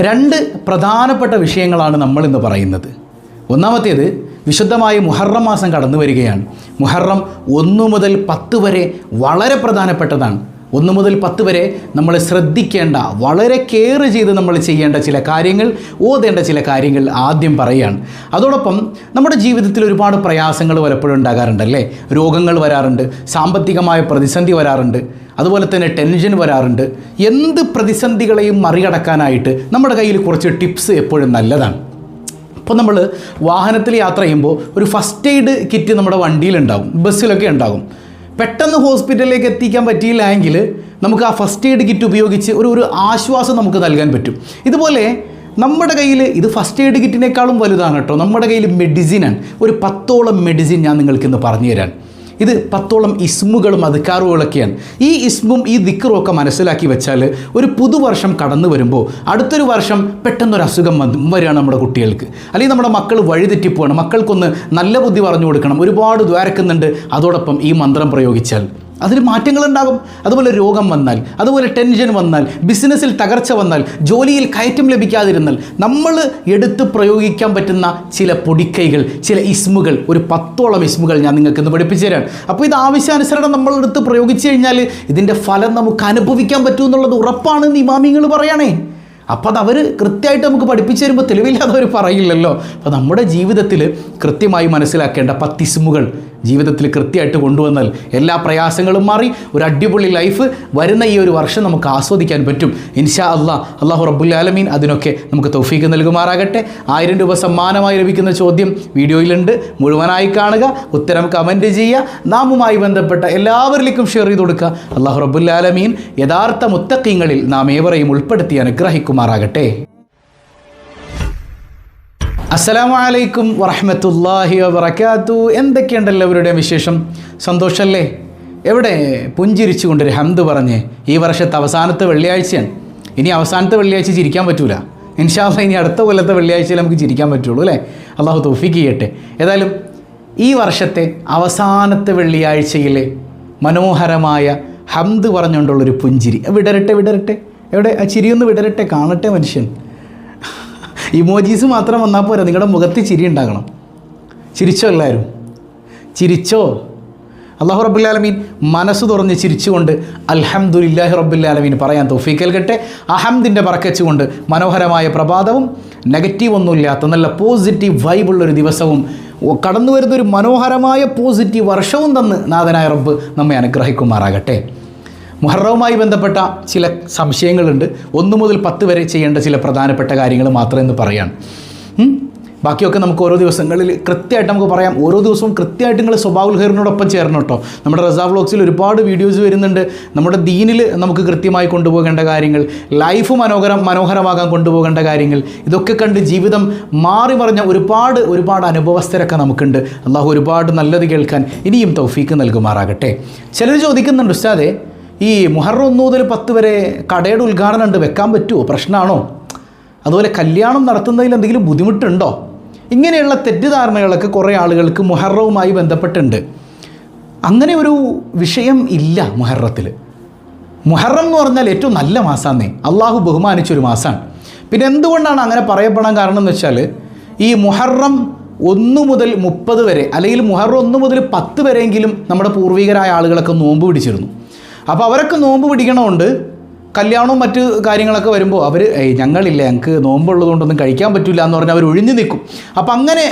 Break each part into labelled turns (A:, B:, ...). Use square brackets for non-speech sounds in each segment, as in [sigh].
A: രണ്ട് പ്രധാനപ്പെട്ട വിഷയങ്ങളാണ് നമ്മൾ ഇന്ന് പറയുന്നത്. ഒന്നാമത്തേത് വിശുദ്ധമായ മുഹറം മാസം കടന്നു വരികയാണ് മുഹറം ഒന്ന് മുതൽ പത്ത് വരെ വളരെ പ്രധാനപ്പെട്ടതാണ്. ഒന്ന് മുതൽ പത്ത് വരെ നമ്മൾ ശ്രദ്ധിക്കേണ്ട വളരെ കെയർ ചെയ്ത് നമ്മൾ ചെയ്യേണ്ട ചില കാര്യങ്ങൾ ഓതേണ്ട ചില കാര്യങ്ങൾ ആദ്യം പറയുകയാണ്. അതോടൊപ്പം നമ്മുടെ ജീവിതത്തിൽ ഒരുപാട് പ്രയാസങ്ങൾ പലപ്പോഴും ഉണ്ടാകാറുണ്ട് അല്ലേ? രോഗങ്ങൾ വരാറുണ്ട് സാമ്പത്തികമായ പ്രതിസന്ധി വരാറുണ്ട് അതുപോലെ തന്നെ ടെൻഷൻ വരാറുണ്ട്. എന്ത് പ്രതിസന്ധികളെയും മറികടക്കാനായിട്ട് നമ്മുടെ കയ്യിൽ കുറച്ച് ടിപ്സ് എപ്പോഴും നല്ലതാണ്. ഇപ്പോൾ നമ്മൾ വാഹനത്തിൽ യാത്ര ചെയ്യുമ്പോൾ ഒരു ഫസ്റ്റ് എയ്ഡ് കിറ്റ് നമ്മുടെ വണ്ടിയിലുണ്ടാവും ബസ്സിലൊക്കെ ഉണ്ടാകും. പെട്ടെന്ന് ഹോസ്പിറ്റലിലേക്ക് എത്തിക്കാൻ പറ്റിയില്ല എങ്കിൽ നമുക്ക് ആ ഫസ്റ്റ് എയ്ഡ് കിറ്റ് ഉപയോഗിച്ച് ഒരു ഒരു ആശ്വാസം നമുക്ക് നൽകാൻ പറ്റും. ഇതുപോലെ നമ്മുടെ കയ്യിൽ ഇത് ഫസ്റ്റ് എയ്ഡ് കിറ്റിനേക്കാളും വലുതാണ് കേട്ടോ. നമ്മുടെ കയ്യിൽ മെഡിസിനാണ് ഒരു പത്തോളം മെഡിസിൻ ഞാൻ നിങ്ങൾക്കിന്ന് പറഞ്ഞു തരാൻ. ഇത് പത്തോളം ഇസ്മുകളും അധികാറുകളൊക്കെയാണ് ഈ ഇസ്മും ഈ ദിക്കറും ഒക്കെ മനസ്സിലാക്കി വെച്ചാൽ ഒരു പുതുവർഷം കടന്നു വരുമ്പോൾ അടുത്തൊരു വർഷം പെട്ടെന്നൊരു അസുഖം വന്ന് വരികയാണ് നമ്മുടെ കുട്ടികൾക്ക്. അല്ലെങ്കിൽ നമ്മുടെ മക്കൾ വഴിതെറ്റിപ്പോവാണ്. മക്കൾക്കൊന്ന് നല്ല ബുദ്ധി പറഞ്ഞു കൊടുക്കണം. ഒരുപാട് ദ്വാരക്കുന്നുണ്ട്. അതോടൊപ്പം ഈ മന്ത്രം പ്രയോഗിച്ചാൽ. അതിൽ മാറ്റങ്ങളുണ്ടാകും. അതുപോലെ രോഗം വന്നാൽ അതുപോലെ ടെൻഷൻ വന്നാൽ ബിസിനസ്സിൽ തകർച്ച വന്നാൽ ജോലിയിൽ കയറ്റം ലഭിക്കാതിരുന്നാൽ നമ്മൾ എടുത്ത് പ്രയോഗിക്കാൻ പറ്റുന്ന ചില പൊടിക്കൈകൾ ചില ഇസ്മുകൾ ഒരു പത്തോളം ഇസ്മുകൾ ഞാൻ നിങ്ങൾക്ക് ഇന്ന് പഠിപ്പിച്ചു തരാം. അപ്പോൾ ഇത് ആവശ്യാനുസരണം നമ്മൾ എടുത്ത് പ്രയോഗിച്ചു കഴിഞ്ഞാൽ ഇതിന്റെ ഫലം നമുക്ക് അനുഭവിക്കാൻ പറ്റും എന്നുള്ളത് ഉറപ്പാണെന്ന് ഇമാമിങ്ങൾ പറയണേ. അപ്പോൾ അത് അവർ കൃത്യമായിട്ട് നമുക്ക് പഠിപ്പിച്ചു തരുമ്പോൾ തെളിവില്ലാതെ അവർ പറയില്ലല്ലോ. അപ്പോൾ നമ്മുടെ ജീവിതത്തിൽ കൃത്യമായി മനസ്സിലാക്കേണ്ട പത്തിസ്മുകൾ ജീവിതത്തിൽ കൃത്യമായിട്ട് കൊണ്ടുവന്നാൽ എല്ലാ പ്രയാസങ്ങളും മാറി ഒരു അടിപൊളി ലൈഫ് വരുന്ന ഈ ഒരു വർഷം നമുക്ക് ആസ്വദിക്കാൻ പറ്റും. ഇൻഷാ അള്ളാ അള്ളാഹു റബ്ബുൽ ആലമീൻ അതിനൊക്കെ നമുക്ക് തൗഫീക്ക് നൽകുമാറാകട്ടെ. ആയിരം രൂപ സമ്മാനമായി ലഭിക്കുന്ന ചോദ്യം വീഡിയോയിലുണ്ട്. മുഴുവനായി കാണുക ഉത്തരം കമന്റ് ചെയ്യുക. നാമുമായി ബന്ധപ്പെട്ട എല്ലാവരിലേക്കും ഷെയർ ചെയ്ത് കൊടുക്കുക. അള്ളാഹു റബ്ബുൽ ആലമീൻ യഥാർത്ഥ മുത്തക്കിങ്ങളിൽ നാം ഏവരെയും ഉൾപ്പെടുത്തി അനുഗ്രഹിക്കുമാറാകട്ടെ. അസ്സലാമു അലൈക്കും വറഹമത്തല്ലാഹി വബർക്കാത്തു എന്തൊക്കെയുണ്ട് എല്ലാവരുടെയും വിശേഷം? സന്തോഷമല്ലേ എവിടെ? പുഞ്ചിരിച്ചുകൊണ്ടൊരു ഹംദ് പറഞ്ഞ് ഈ വർഷത്തെ അവസാനത്തെ വെള്ളിയാഴ്ചയാണ്. ഇനി അവസാനത്തെ വെള്ളിയാഴ്ച ചിരിക്കാൻ പറ്റൂല. ഇൻഷാല്ല ഇനി അടുത്ത കൊല്ലത്തെ വെള്ളിയാഴ്ചയിൽ നമുക്ക് ചിരിക്കാൻ പറ്റുള്ളൂ അല്ലേ? അള്ളാഹു തോഫിക്ക് ചെയ്യട്ടെ. ഏതായാലും ഈ വർഷത്തെ അവസാനത്തെ വെള്ളിയാഴ്ചയിലെ മനോഹരമായ ഹംദ് പറഞ്ഞുകൊണ്ടുള്ളൊരു പുഞ്ചിരി. വിടരട്ടെ വിടരട്ടെ എവിടെ? ആ ചിരിയൊന്ന് വിടരട്ടെ കാണട്ടെ മനുഷ്യൻ. ഇമോജീസ് മാത്രം വന്നാൽ പോരാ. നിങ്ങളുടെ മുഖത്ത് ചിരി ഉണ്ടാകണം. ചിരിച്ചോ എല്ലാവരും ചിരിച്ചോ? അള്ളാഹു റബ്ബുല്ലാലമീൻ മനസ്സ് തുറന്ന് ചിരിച്ചുകൊണ്ട് അൽഹംദുലില്ലാഹി റബ്ബുല്ലാലമീൻ പറയാൻ തൗഫീക്ക് നൽകട്ടെ. അഹമ്മദിന്റെ പറക്കച്ചുകൊണ്ട് മനോഹരമായ പ്രഭാതവും നെഗറ്റീവ് ഒന്നുമില്ലാത്ത നല്ല പോസിറ്റീവ് വൈബുള്ളൊരു ദിവസവും കടന്നു കടന്നു വരുന്നൊരു മനോഹരമായ പോസിറ്റീവ് വർഷവും തന്ന് നാഥനായ റബ്ബ് നമ്മെ അനുഗ്രഹിക്കുമാറാകട്ടെ. മുഹറവുമായി ബന്ധപ്പെട്ട ചില സംശയങ്ങളുണ്ട്. ഒന്ന് മുതൽ പത്ത് വരെ ചെയ്യേണ്ട ചില പ്രധാനപ്പെട്ട കാര്യങ്ങൾ മാത്രം എന്ന് പറയാണ് ബാക്കിയൊക്കെ നമുക്ക് ഓരോ ദിവസങ്ങളിൽ കൃത്യമായിട്ട് നമുക്ക് പറയാം. ഓരോ ദിവസവും കൃത്യമായിട്ട് നിങ്ങൾ സ്വഭാവുൽ ഹെറിനോടൊപ്പം ചേരണം കേട്ടോ നമ്മുടെ റസാ വ്ളോഗ്സിൽ ഒരുപാട് വീഡിയോസ് വരുന്നുണ്ട്. നമ്മുടെ ദീനിൽ നമുക്ക് കൃത്യമായി കൊണ്ടുപോകേണ്ട കാര്യങ്ങൾ ലൈഫ് മനോഹരം മനോഹരമാകാൻ കൊണ്ടുപോകേണ്ട കാര്യങ്ങൾ ഇതൊക്കെ കണ്ട് ജീവിതം മാറി മറിഞ്ഞ ഒരുപാട് ഒരുപാട് അനുഭവസ്ഥരൊക്കെ നമുക്കുണ്ട്. അള്ളാഹു ഒരുപാട് നല്ലത് കേൾക്കാൻ ഇനിയും തൗഫീക്ക് നൽകുമാറാകട്ടെ. ചിലർ ചോദിക്കുന്നുണ്ട് ഉസ്താദെ ഈ മുഹറം ഒന്ന് മുതൽ പത്ത് വരെ കടയുടെ ഉദ്ഘാടനം ഉണ്ട് വെക്കാൻ പറ്റുമോ പ്രശ്നമാണോ? അതുപോലെ കല്യാണം നടത്തുന്നതിൽ എന്തെങ്കിലും ബുദ്ധിമുട്ടുണ്ടോ? ഇങ്ങനെയുള്ള തെറ്റിദ്ധാരണകളൊക്കെ കുറേ ആളുകൾക്ക് മുഹറവുമായി ബന്ധപ്പെട്ടുണ്ട്. അങ്ങനെ ഒരു വിഷയം ഇല്ല മുഹറത്തിൽ. മുഹറം എന്ന് പറഞ്ഞാൽ ഏറ്റവും നല്ല മാസമാന്നേ അള്ളാഹു ബഹുമാനിച്ചൊരു മാസമാണ് പിന്നെ എന്തുകൊണ്ടാണ് അങ്ങനെ പറയപ്പെടാൻ കാരണം എന്ന് വെച്ചാൽ ഈ മുഹറം ഒന്ന് മുതൽ മുപ്പത് വരെ അല്ലെങ്കിൽ മുഹറം ഒന്ന് മുതൽ പത്ത് വരെയെങ്കിലും നമ്മുടെ പൂർവികരായ ആളുകളൊക്കെ നോമ്പ് പിടിച്ചിരുന്നു. അപ്പോൾ അവരൊക്കെ നോമ്പ് പിടിക്കണമുണ്ട്. കല്യാണവും മറ്റ് കാര്യങ്ങളൊക്കെ വരുമ്പോൾ അവർ ഞങ്ങളില്ല ഞങ്ങൾക്ക് നോമ്പുള്ളതുകൊണ്ടൊന്നും കഴിക്കാൻ പറ്റില്ല എന്ന് പറഞ്ഞാൽ അവർ ഒഴിഞ്ഞു നിൽക്കും. അപ്പം അങ്ങനെ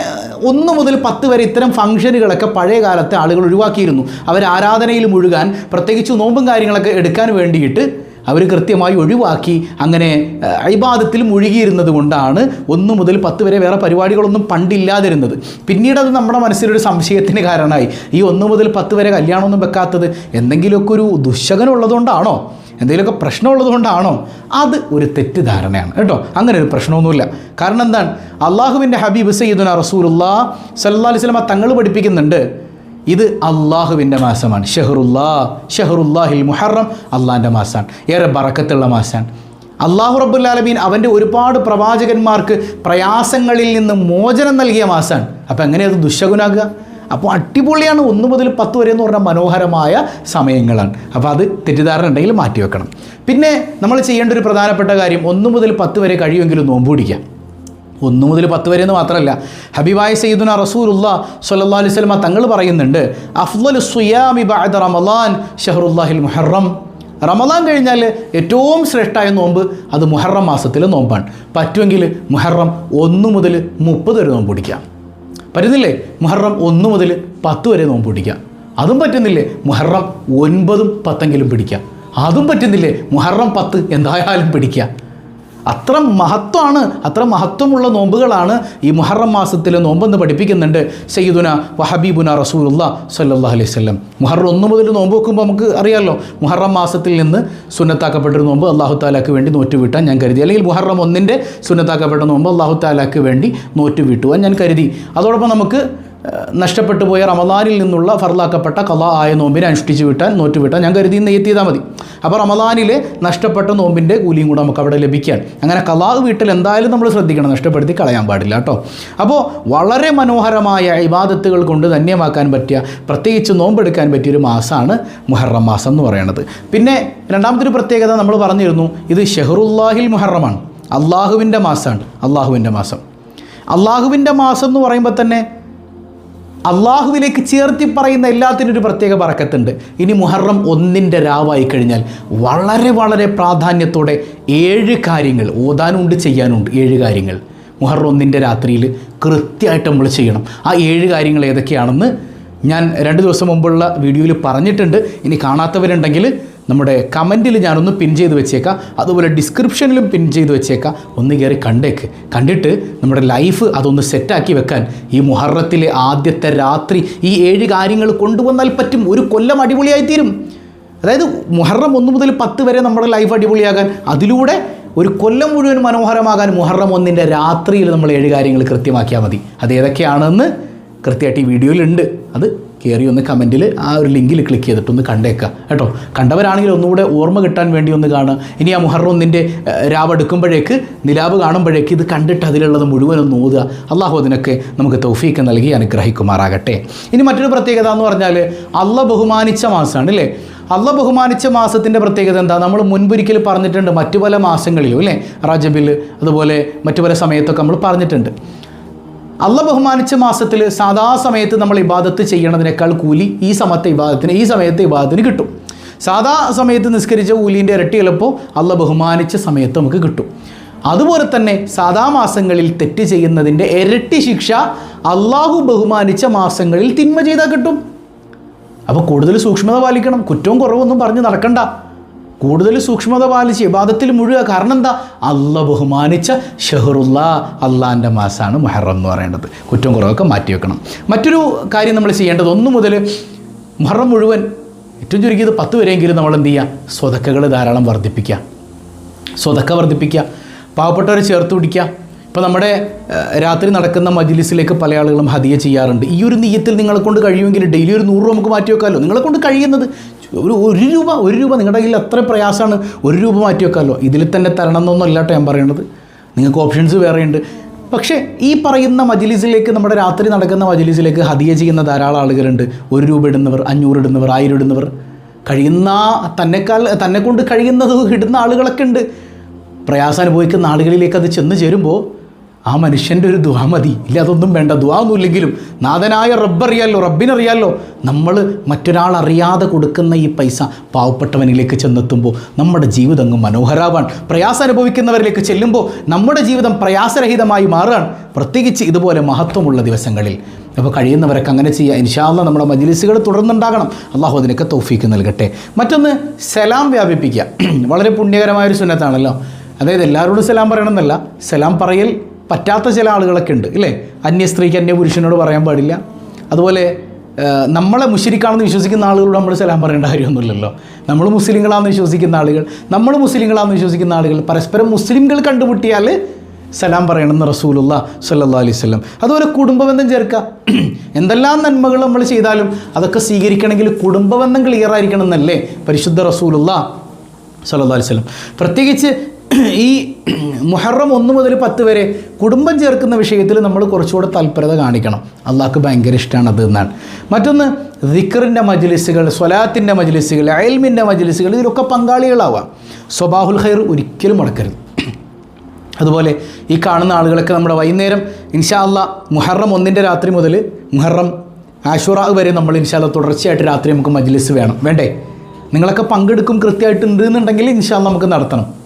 A: ഒന്ന് മുതൽ പത്ത് വരെ ഇത്തരം ഫംഗ്ഷനുകളൊക്കെ പഴയ കാലത്തെ ആളുകൾ ഒഴിവാക്കിയിരുന്നു. അവർ ആരാധനയിൽ മുഴുകാൻ പ്രത്യേകിച്ച് നോമ്പും കാര്യങ്ങളൊക്കെ എടുക്കാൻ വേണ്ടിയിട്ട് അവർ കൃത്യമായി ഒഴിവാക്കി അങ്ങനെ അഴിബാദത്തിൽ മുഴുകിയിരുന്നത് കൊണ്ടാണ് ഒന്ന് മുതൽ പത്ത് വരെ വേറെ പരിപാടികളൊന്നും പണ്ടില്ലാതിരുന്നത്. പിന്നീട് അത് നമ്മുടെ മനസ്സിലൊരു സംശയത്തിന് കാരണമായി. ഈ ഒന്ന് മുതൽ പത്ത് വരെ കല്യാണമൊന്നും വെക്കാത്തത് എന്തെങ്കിലുമൊക്കെ ഒരു ദുശകനുള്ളതുകൊണ്ടാണോ? എന്തെങ്കിലുമൊക്കെ പ്രശ്നമുള്ളത് കൊണ്ടാണോ അത് ഒരു തെറ്റിദ്ധാരണയാണ് കേട്ടോ. അങ്ങനെ ഒരു പ്രശ്നമൊന്നുമില്ല. കാരണം എന്താണ്? അള്ളാഹുവിന്റെ ഹബീബ് സയ്യിദുന റസൂലുള്ള സല്ലാ അലൈഹി സ്വലമ തങ്ങൾ പഠിപ്പിക്കുന്നുണ്ട്. ഇത് അള്ളാഹുവിന്റെ മാസമാണ്. ഷെഹറുല്ലാ ഷെഹറുല്ലാഹിൽ മുഹറം അള്ളാഹിന്റെ മാസമാണ് ഏറെ ബറക്കത്തുള്ള മാസമാണ് അള്ളാഹു റബ്ബുല്ലാലബീൻ അവന്റെ ഒരുപാട് പ്രവാചകന്മാർക്ക് പ്രയാസങ്ങളിൽ നിന്ന് മോചനം നൽകിയ മാസമാണ് അപ്പോൾ എങ്ങനെയത് ദുശകുനാകുക? അപ്പോൾ അടിപൊളിയാണ്. ഒന്ന് മുതൽ പത്ത് വരെ എന്ന് പറഞ്ഞാൽ മനോഹരമായ സമയങ്ങളാണ്. അപ്പോൾ അത് തെറ്റിദ്ധാരണ ഉണ്ടെങ്കിൽ മാറ്റി വെക്കണം പിന്നെ നമ്മൾ ചെയ്യേണ്ട ഒരു പ്രധാനപ്പെട്ട കാര്യം ഒന്ന് മുതൽ പത്ത് വരെ കഴിയുമെങ്കിലും നോമ്പ് ഒന്ന് മുതൽ പത്ത് വരെ എന്ന് മാത്രമല്ല. ഹബീബായ സയ്യിദുന റസൂലുള്ള സല്ലാ അലൈഹി സ്വലമ തങ്ങൾ പറയുന്നുണ്ട് അഫ്ളലു സുയാമി ബഅദ റമളാൻ ഷഹറുല്ലാഹിൽ മുഹറം. റമളാൻ കഴിഞ്ഞാൽ ഏറ്റവും ശ്രേഷ്ഠമായ നോമ്പ് അത് മുഹറം മാസത്തിലെ നോമ്പാണ്. പറ്റുമെങ്കിൽ മുഹറം ഒന്ന് മുതൽ മുപ്പത് വരെ നോമ്പ് പിടിക്കാം. പറ്റുന്നില്ലേ? മുഹറം ഒന്ന് മുതൽ പത്ത് വരെ നോമ്പ് പിടിക്കാം. അതും പറ്റുന്നില്ലേ? മുഹറം ഒൻപതും പത്തെങ്കിലും പിടിക്കാം. അതും പറ്റുന്നില്ലേ? മുഹറം പത്ത് എന്തായാലും പിടിക്കാം. അത്ര മഹത്വമാണ് അത്ര മഹത്വമുള്ള നോമ്പുകളാണ് ഈ മുഹറം മാസത്തിലെ നോമ്പെന്ന് പഠിപ്പിക്കുന്നുണ്ട് സയ്യിദുന വഹബീബുന റസൂലുള്ള സല്ലാ അലൈഹി സ്വല്ലം മുഹറം ഒന്ന് മുതൽ നോമ്പ് വെക്കുമ്പോൾ നമുക്ക് അറിയാമല്ലോ മുഹറം മാസത്തിൽ നിന്ന് സുന്നത്താക്കപ്പെട്ടൊരു നോമ്പ് അള്ളാഹു താലാക്ക് വേണ്ടി നോറ്റ് വീട്ടാൻ ഞാൻ കരുതി. അല്ലെങ്കിൽ മുഹറം ഒന്നിന്റെ സുന്നത്താക്കപ്പെട്ട നോമ്പ് അള്ളാഹു താലാക്ക് വേണ്ടി നോറ്റ് വീട്ടുവാൻ ഞാൻ കരുതി. അതോടൊപ്പം നമുക്ക് നഷ്ടപ്പെട്ടു പോയ റമദാനിൽ നിന്നുള്ള ഫർലാക്കപ്പെട്ട കല ആയ നോമ്പിനെ അനുഷ്ഠിച്ച് വിട്ടാൻ നോറ്റ് വിട്ടാൻ ഞാൻ കരുതി നെയ്ത്ത് മതി. അപ്പോൾ റമദാനിലെ നഷ്ടപ്പെട്ട നോമ്പിന്റെ കൂലിയും കൂടെ നമുക്ക് അവിടെ ലഭിക്കാൻ. അങ്ങനെ കലാ വീട്ടിൽ എന്തായാലും നമ്മൾ ശ്രദ്ധിക്കണം. നഷ്ടപ്പെടുത്തി കളയാൻ പാടില്ല കേട്ടോ. അപ്പോൾ വളരെ മനോഹരമായ ഇബാദത്തുകൾ കൊണ്ട് ധന്യമാക്കാൻ പറ്റിയ പ്രത്യേകിച്ച് നോമ്പെടുക്കാൻ പറ്റിയൊരു മാസമാണ് മുഹറം മാസം എന്ന് പറയുന്നത് പിന്നെ രണ്ടാമത്തെ ഒരു പ്രത്യേകത നമ്മൾ പറഞ്ഞിരുന്നു. ഇത് ഷെഹറുല്ലാഹിൽ മുഹറമാണ്. അള്ളാഹുവിന്റെ മാസമാണ് അള്ളാഹുവിന്റെ മാസം. അള്ളാഹുവിന്റെ മാസം എന്ന് പറയുമ്പോൾ തന്നെ അള്ളാഹുവിലേക്ക് ചേർത്തി പറയുന്ന എല്ലാത്തിനും ഒരു പ്രത്യേക പറക്കത്തുണ്ട്. ഇനി മുഹറം ഒന്നിന്റെ രാവായി കഴിഞ്ഞാൽ വളരെ വളരെ പ്രാധാന്യത്തോടെ ഏഴ് കാര്യങ്ങൾ ഓതാനുണ്ട് ചെയ്യാനുണ്ട് ഏഴ് കാര്യങ്ങൾ. മുഹറം ഒന്നിന്റെ രാത്രിയിൽ കൃത്യമായിട്ട് നമ്മൾ ചെയ്യണം. ആ ഏഴ് കാര്യങ്ങൾ ഏതൊക്കെയാണെന്ന് ഞാൻ രണ്ട് ദിവസം മുമ്പുള്ള വീഡിയോയിൽ പറഞ്ഞിട്ടുണ്ട്. ഇനി കാണാത്തവരുണ്ടെങ്കിൽ നമ്മുടെ കമന്റിൽ ഞാനൊന്ന് പിൻ ചെയ്ത് വെച്ചേക്കാം. അതുപോലെ ഡിസ്ക്രിപ്ഷനിലും പിൻ ചെയ്ത് വെച്ചേക്കാം. ഒന്ന് കയറി കണ്ടേക്ക്. കണ്ടിട്ട് നമ്മുടെ ലൈഫ് അതൊന്ന് സെറ്റാക്കി വെക്കാൻ ഈ മുഹറത്തിലെ ആദ്യത്തെ രാത്രി ഈ ഏഴ് കാര്യങ്ങൾ കൊണ്ടുവന്നാൽ പറ്റും. ഒരു കൊല്ലം അടിപൊളിയായി തീരും അതായത് മുഹറം ഒന്ന് മുതൽ പത്ത് വരെ നമ്മുടെ ലൈഫ് അടിപൊളിയാകാൻ അതിലൂടെ ഒരു കൊല്ലം മുഴുവൻ മനോഹരമാകാൻ മുഹറം ഒന്നിന്റെ രാത്രിയിൽ നമ്മൾ ഏഴ് കാര്യങ്ങൾ കൃത്യമാക്കിയാൽ മതി. അത് ഏതൊക്കെയാണെന്ന് കൃത്യമായിട്ട് ഈ വീഡിയോയിലുണ്ട്. അത് കയറി ഒന്ന് കമന്റിൽ ആ ഒരു ലിങ്കിൽ ക്ലിക്ക് ചെയ്തിട്ടൊന്ന് കണ്ടേക്കുക കേട്ടോ? കണ്ടവരാണെങ്കിൽ ഒന്നുകൂടെ ഓർമ്മ കിട്ടാൻ വേണ്ടി ഒന്ന് കാണുക. ഇനി ആ മുഹറൊന്നിന്റെ രാവെടുക്കുമ്പോഴേക്ക് നിലാവ് കാണുമ്പോഴേക്ക് ഇത് കണ്ടിട്ട് അതിലുള്ളത് മുഴുവൻ ഒന്ന് ഓതുക. അള്ളാഹു അതിനൊക്കെ നമുക്ക് തൗഫീക്ക് നൽകി അനുഗ്രഹിക്കുമാറാകട്ടെ. ഇനി മറ്റൊരു പ്രത്യേകത എന്ന് പറഞ്ഞാൽ അള്ള ബഹുമാനിച്ച മാസമാണ് അല്ലേ? അള്ള ബഹുമാനിച്ച മാസത്തിന്റെ പ്രത്യേകത എന്താ? നമ്മൾ മുൻപൊരിക്കൽ പറഞ്ഞിട്ടുണ്ട് മറ്റു പല മാസങ്ങളിലും അല്ലേ? റജബിൽ അതുപോലെ മറ്റു പല സമയത്തൊക്കെ നമ്മൾ പറഞ്ഞിട്ടുണ്ട്. അള്ള ബഹുമാനിച്ച മാസത്തിൽ സാധാ സമയത്ത് നമ്മൾ ഇബാദത്ത് ചെയ്യണതിനേക്കാൾ കൂലി ഈ സമയത്തെ ഇബാദത്തിന് ഈ സമയത്തെ ഇബാദത്തിന് കിട്ടും. സാധാ സമയത്ത് നിസ്കരിച്ച കൂലിന്റെ ഇരട്ടി എളുപ്പം അള്ള ബഹുമാനിച്ച സമയത്ത് നമുക്ക് കിട്ടും. അതുപോലെ തന്നെ സാധാ മാസങ്ങളിൽ തെറ്റ് ചെയ്യുന്നതിന്റെ ഇരട്ടി ശിക്ഷ അള്ളാഹു ബഹുമാനിച്ച മാസങ്ങളിൽ തിന്മ ചെയ്താൽ കിട്ടും. അപ്പോൾ കൂടുതൽ സൂക്ഷ്മത പാലിക്കണം കുറ്റവും കുറവൊന്നും പറഞ്ഞ് നടക്കണ്ട. കൂടുതൽ സൂക്ഷ്മത പാലിച്ച് ഇബാദത്തിൽ മുഴുക. കാരണം എന്താ? അല്ല ബഹുമാനിച്ച ഷെഹറുല്ല അള്ളാന്റെ മാസമാണ് മുഹറം എന്ന് പറയേണ്ടത്. കുറ്റം കുറവൊക്കെ മാറ്റി വെക്കണം. മറ്റൊരു കാര്യം നമ്മൾ ചെയ്യേണ്ടത് ഒന്ന് മുതൽ മുഹറം മുഴുവൻ ഏറ്റവും ചുരുക്കിയത് പത്ത് വരെയെങ്കിലും നമ്മൾ എന്ത് ചെയ്യുക? സ്വതക്കകൾ ധാരാളം വർദ്ധിപ്പിക്കുക. സ്വതക്ക വർദ്ധിപ്പിക്കുക. പാവപ്പെട്ടവരെ ചേർത്ത് പിടിക്കുക. ഇപ്പോൾ നമ്മുടെ രാത്രി നടക്കുന്ന മജിലിസിലേക്ക് പല ആളുകളും ഹദിയ ചെയ്യാറുണ്ട്. ഈ ഒരു നീയത്തിൽ നിങ്ങളെക്കൊണ്ട് കഴിയുമെങ്കിൽ ഡെയിലി ഒരു നൂറ് രൂപ നമുക്ക് മാറ്റി വെക്കാമല്ലോ. നിങ്ങളെക്കൊണ്ട് കഴിയുന്നത് ഒരു ഒരു രൂപ ഒരു രൂപ നിങ്ങളുടെ കയ്യിൽ അത്ര പ്രയാസമാണ് ഒരു രൂപ മാറ്റി വെക്കാമല്ലോ. ഇതിൽ തന്നെ തരണം എന്നൊന്നും അല്ലാട്ടോ ഞാൻ പറയണത്. നിങ്ങൾക്ക് ഓപ്ഷൻസ് വേറെയുണ്ട് പക്ഷേ ഈ പറയുന്ന മജ്ലിസിലേക്ക് നമ്മുടെ രാത്രി നടക്കുന്ന മജ്ലിസിലേക്ക് ഹതിയ ചെയ്യുന്ന ധാരാളം ആളുകളുണ്ട്. ഒരു രൂപ ഇടുന്നവർ അഞ്ഞൂറ് ഇടുന്നവർ ആയിരം ഇടുന്നവർ. കഴിയുന്ന തന്നെക്കാൾ തന്നെ കൊണ്ട് കഴിയുന്നത് ഇടുന്ന ആളുകളൊക്കെ ഉണ്ട്. പ്രയാസം അനുഭവിക്കുന്ന ആളുകളിലേക്ക് അത് ചെന്ന് ചേരുമ്പോൾ ആ മനുഷ്യന്റെ ഒരു ദുആ മതി. ഇല്ല അതൊന്നും വേണ്ട. ദുആ ഒന്നുമില്ലെങ്കിലും നാഥനായ റബ്ബറിയാലോ റബ്ബിനറിയാലോ നമ്മൾ മറ്റൊരാൾ അറിയാതെ കൊടുക്കുന്ന ഈ പൈസ പാവപ്പെട്ടവനിലേക്ക് ചെന്നെത്തുമ്പോൾ നമ്മുടെ ജീവിതം അങ്ങ് മനോഹരാവാൻ പ്രയാസം അനുഭവിക്കുന്നവരിലേക്ക് ചെല്ലുമ്പോൾ നമ്മുടെ ജീവിതം പ്രയാസരഹിതമായി മാറുകയാണ് പ്രത്യേകിച്ച് ഇതുപോലെ മഹത്വമുള്ള ദിവസങ്ങളിൽ. അപ്പോൾ കഴിയുന്നവരൊക്കെ അങ്ങനെ ചെയ്യുക ഇൻഷാല്ല നമ്മുടെ മജ്ലിസുകൾ തുടർന്നുണ്ടാകണം. അള്ളാഹു അതിനൊക്കെ തൗഫീക്ക് നൽകട്ടെ. മറ്റൊന്ന് സലാം വ്യാപിപ്പിക്കുക. [clears throat] വളരെ പുണ്യകരമായൊരു സുന്നത്താണല്ലോ. അതായത് എല്ലാവരോടും സലാം പറയണമെന്നല്ല. സലാം പറയൽ പറ്റാത്ത ചില ആളുകളൊക്കെ ഉണ്ട് ഇല്ലേ? അന്യ സ്ത്രീക്ക് അന്യ പുരുഷനോട് പറയാൻ പാടില്ല. അതുപോലെ നമ്മളെ മുഷിരിക്കാണെന്ന് വിശ്വസിക്കുന്ന ആളുകളോട് നമ്മൾ സലാം പറയേണ്ട കാര്യമൊന്നുമില്ലല്ലോ. നമ്മൾ മുസ്ലിങ്ങളാണെന്ന് വിശ്വസിക്കുന്ന ആളുകൾ നമ്മൾ മുസ്ലിങ്ങളാണെന്ന് വിശ്വസിക്കുന്ന ആളുകൾ പരസ്പരം മുസ്ലിംകൾ കണ്ടുമുട്ടിയാൽ സലാം പറയണമെന്ന് റസൂലുള്ള സല്ലല്ലാഹു അലൈഹി വസല്ലം. അതുപോലെ കുടുംബബന്ധം ചേർക്കുക. [clears throat] എന്തെല്ലാം നന്മകൾ നമ്മൾ ചെയ്താലും അതൊക്കെ സ്വീകരിക്കണമെങ്കിൽ കുടുംബബന്ധം ക്ലിയർ ആയിരിക്കണം എന്നല്ലേ പരിശുദ്ധ റസൂലുള്ള സല്ലല്ലാഹു അലൈഹി വസല്ലം. പ്രത്യേകിച്ച് ഈ മുഹറം ഒന്ന് മുതൽ പത്ത് വരെ കുടുംബം ചേർക്കുന്ന വിഷയത്തിൽ നമ്മൾ കുറച്ചുകൂടെ താല്പര്യത കാണിക്കണം. അള്ളാഹ്ക്ക് ഭയങ്കര ഇഷ്ടമാണ് അത് എന്നാണ്. മറ്റൊന്ന് ദിക്കറിന്റെ മജ്ലിസുകൾ സ്വലാത്തിന്റെ മജ്ലിസുകൾ അയൽമിന്റെ മജ്ലിസുകൾ ഇതിലൊക്കെ പങ്കാളികളാവാം സ്വബാഹുൽ ഖൈർ ഒരിക്കലും മുടക്കരുത്. അതുപോലെ ഈ കാണുന്ന ആളുകളൊക്കെ നമ്മുടെ വൈകുന്നേരം ഇൻഷാ അല്ല മുഹറം ഒന്നിന്റെ രാത്രി മുതൽ മുഹറം ആഷുറ വരെ നമ്മൾ ഇൻഷാ അല്ല തുടർച്ചയായിട്ട് രാത്രി നമുക്ക് മജ്ലിസ് വേണം. വേണ്ടേ? നിങ്ങളൊക്കെ പങ്കെടുക്കും കൃത്യമായിട്ടുണ്ട് എന്നുണ്ടെങ്കിൽ ഇൻഷാ അല്ലാ നമുക്ക് നടത്തണം.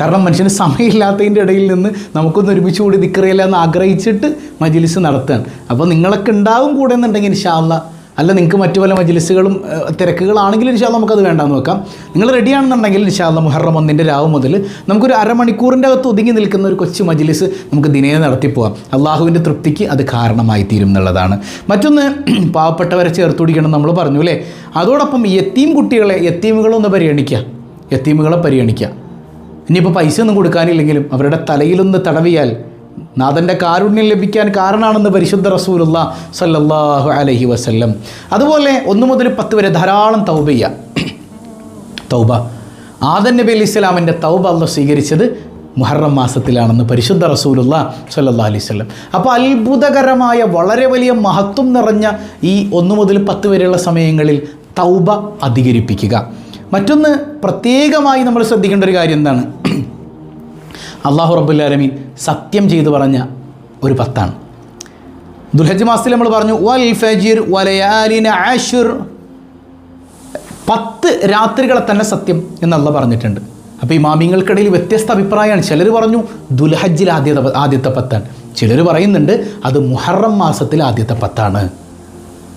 A: കാരണം മനുഷ്യന് സമയമില്ലാത്തതിന്റെ ഇടയിൽ നിന്ന് നമുക്കൊന്ന് ഒരുമിച്ച് കൂടി ദിക്കറിയില്ല എന്ന് ആഗ്രഹിച്ചിട്ട് മജിലിസ് നടത്തുകയാണ്. അപ്പോൾ നിങ്ങളൊക്കെ ഉണ്ടാവും കൂടെ എന്നുണ്ടെങ്കിൽ ഇൻഷാല്ല അല്ലാ നിങ്ങൾക്ക് മറ്റു പല മജിലിസുകളും തിരക്കുകളാണെങ്കിൽ ഇൻഷാല്ല നമുക്കത് വേണ്ടാന്ന് നോക്കാം. നിങ്ങൾ റെഡിയാണെന്നുണ്ടെങ്കിൽ ഇൻഷാല്ല മുഹറം ഒന്നിന്റെ രാവ് മുതൽ നമുക്കൊരു അരമണിക്കൂറിന്റെ അകത്ത് ഒതുങ്ങി നിൽക്കുന്ന ഒരു കൊച്ചു മജിലിസ് നമുക്ക് ദിനേ നടത്തിപ്പോവാം അള്ളാഹുവിന്റെ തൃപ്തിക്ക് അത് കാരണമായി തീരും എന്നുള്ളതാണ്. മറ്റൊന്ന് [clears throat] പാവപ്പെട്ടവരെ ചേർത്ത് പിടിക്കണം നമ്മൾ പറഞ്ഞു അല്ലേ? അതോടൊപ്പം യത്തീം കുട്ടികളെ യത്തീമുകളൊന്ന് പരിഗണിക്കുക. യത്തീമുകളെ പരിഗണിക്കുക. ഇനിയിപ്പോൾ പൈസ ഒന്നും കൊടുക്കാനില്ലെങ്കിലും അവരുടെ തലയിലൊന്ന് തടവിയാൽ നാഥന്റെ കാരുണ്യം ലഭിക്കാൻ കാരണമാണെന്ന് പരിശുദ്ധ റസൂലുള്ള സല്ലല്ലാഹു അലൈഹി വസല്ലം. അതുപോലെ ഒന്ന് മുതൽ പത്ത് വരെ ധാരാളം തൗബ ചെയ്യുക തൗബ. ആദൻ നബി അലി ഇസ്ലാമിന്റെ തൗബ അള്ള സ്വീകരിച്ചത് മുഹറം മാസത്തിലാണെന്ന് പരിശുദ്ധ റസൂലുള്ള സല്ലല്ലാഹു അലൈഹി വസല്ലം. അപ്പോൾ അത്ഭുതകരമായ വളരെ വലിയ മഹത്വം നിറഞ്ഞ ഈ ഒന്ന് മുതൽ പത്ത് വരെയുള്ള സമയങ്ങളിൽ തൗബ അധികരിപ്പിക്കുക. മറ്റൊന്ന് പ്രത്യേകമായി നമ്മൾ ശ്രദ്ധിക്കേണ്ട ഒരു കാര്യം എന്താണ്? അള്ളാഹു റബുല്ലാലമീൻ സത്യം ചെയ്തു പറഞ്ഞ ഒരു പത്താണ്. ദുൽഹജ് മാസത്തിൽ നമ്മൾ പറഞ്ഞു വൽ ഫജിർ വലയാലിന ആഷുർ പത്ത് രാത്രികളെ തന്നെ സത്യം എന്നല്ല പറഞ്ഞിട്ടുണ്ട്. അപ്പോൾ ഈ മാമിങ്ങൾക്കിടയിൽ വ്യത്യസ്ത അഭിപ്രായമാണ്. ചിലർ പറഞ്ഞു ദുൽഹജ്ജിൽ ആദ്യത്തെ ആദ്യത്തെ പത്താണ്. ചിലർ പറയുന്നുണ്ട് അത് മുഹറം മാസത്തിൽ ആദ്യത്തെ പത്താണ്.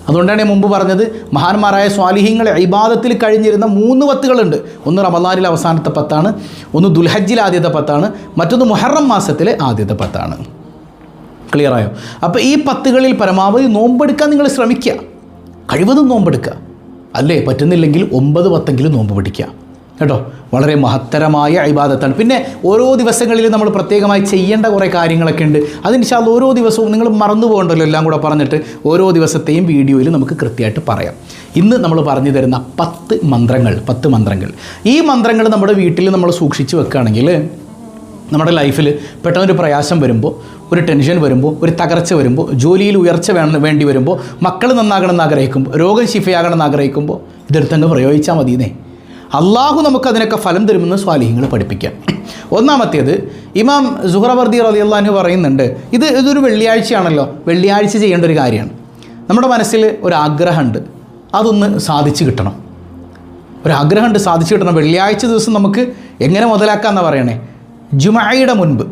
A: അതുകൊണ്ടാണ് ഞാൻ മുമ്പ് പറഞ്ഞത് മഹാന്മാരായ സ്വാലിഹ്യങ്ങൾ ഇബാദത്തിൽ കഴിഞ്ഞിരുന്ന മൂന്ന് പത്തുകളുണ്ട്. ഒന്ന് റമദാനിൽ അവസാനത്തെ പത്താണ് ഒന്ന് ദുൽഹജ്ജിൽ ആദ്യത്തെ പത്താണ് മറ്റൊന്ന് മുഹറം മാസത്തിലെ ആദ്യത്തെ പത്താണ്. ക്ലിയറായോ അപ്പോൾ ഈ പത്തുകളിൽ പരമാവധി നോമ്പെടുക്കാൻ നിങ്ങൾ ശ്രമിക്കുക. കഴിവതും നോമ്പെടുക്കുക. അല്ലേ? പറ്റുന്നില്ലെങ്കിൽ ഒമ്പത് പത്തെങ്കിലും നോമ്പ് പിടിക്കുക കേട്ടോ? വളരെ മഹത്തരമായ ഇബാദത്താണ്. പിന്നെ ഓരോ ദിവസങ്ങളിലും നമ്മൾ പ്രത്യേകമായി ചെയ്യേണ്ട കുറേ കാര്യങ്ങളൊക്കെ ഉണ്ട്. അതിനിശാൽ ഓരോ ദിവസവും നിങ്ങൾ മറന്നു പോകണ്ടല്ലോ എല്ലാം കൂടെ പറഞ്ഞിട്ട് ഓരോ ദിവസത്തെയും വീഡിയോയിൽ നമുക്ക് കൃത്യമായിട്ട് പറയാം. ഇന്ന് നമ്മൾ പറഞ്ഞു തരുന്ന പത്ത് മന്ത്രങ്ങൾ പത്ത് മന്ത്രങ്ങൾ. ഈ മന്ത്രങ്ങൾ നമ്മുടെ വീട്ടിൽ നമ്മൾ സൂക്ഷിച്ച് വെക്കുകയാണെങ്കിൽ നമ്മുടെ ലൈഫിൽ പെട്ടെന്നൊരു പ്രയാസം വരുമ്പോൾ ഒരു ടെൻഷൻ വരുമ്പോൾ ഒരു തകർച്ച വരുമ്പോൾ ജോലിയിൽ ഉയർച്ച വേണം വേണ്ടി വരുമ്പോൾ മക്കൾ നന്നാകണമെന്ന് ആഗ്രഹിക്കുമ്പോൾ രോഗം ശിഫയാകണമെന്ന് ആഗ്രഹിക്കുമ്പോൾ ഇതെടുത്തങ്ങ് പ്രയോഗിച്ചാൽ മതിയെന്നേ. അള്ളാഹു നമുക്കതിനൊക്കെ ഫലം തരുമെന്ന് സ്വാലിഹ്യങ്ങൾ പഠിപ്പിക്കാം. ഒന്നാമത്തേത് ഇമാം സുഹറവർദി റലി അള്ളഹാനു പറയുന്നുണ്ട് ഇത് ഇതൊരു വെള്ളിയാഴ്ചയാണല്ലോ വെള്ളിയാഴ്ച ചെയ്യേണ്ട ഒരു കാര്യമാണ്. നമ്മുടെ മനസ്സിൽ ഒരു ആഗ്രഹമുണ്ട് അതൊന്ന് സാധിച്ചു കിട്ടണം. ഒരാഗ്രഹമുണ്ട് സാധിച്ചു കിട്ടണം. വെള്ളിയാഴ്ച ദിവസം നമുക്ക് എങ്ങനെ മുതലാക്കാമെന്ന് പറയണേ? ജുമായയുടെ മുൻപ്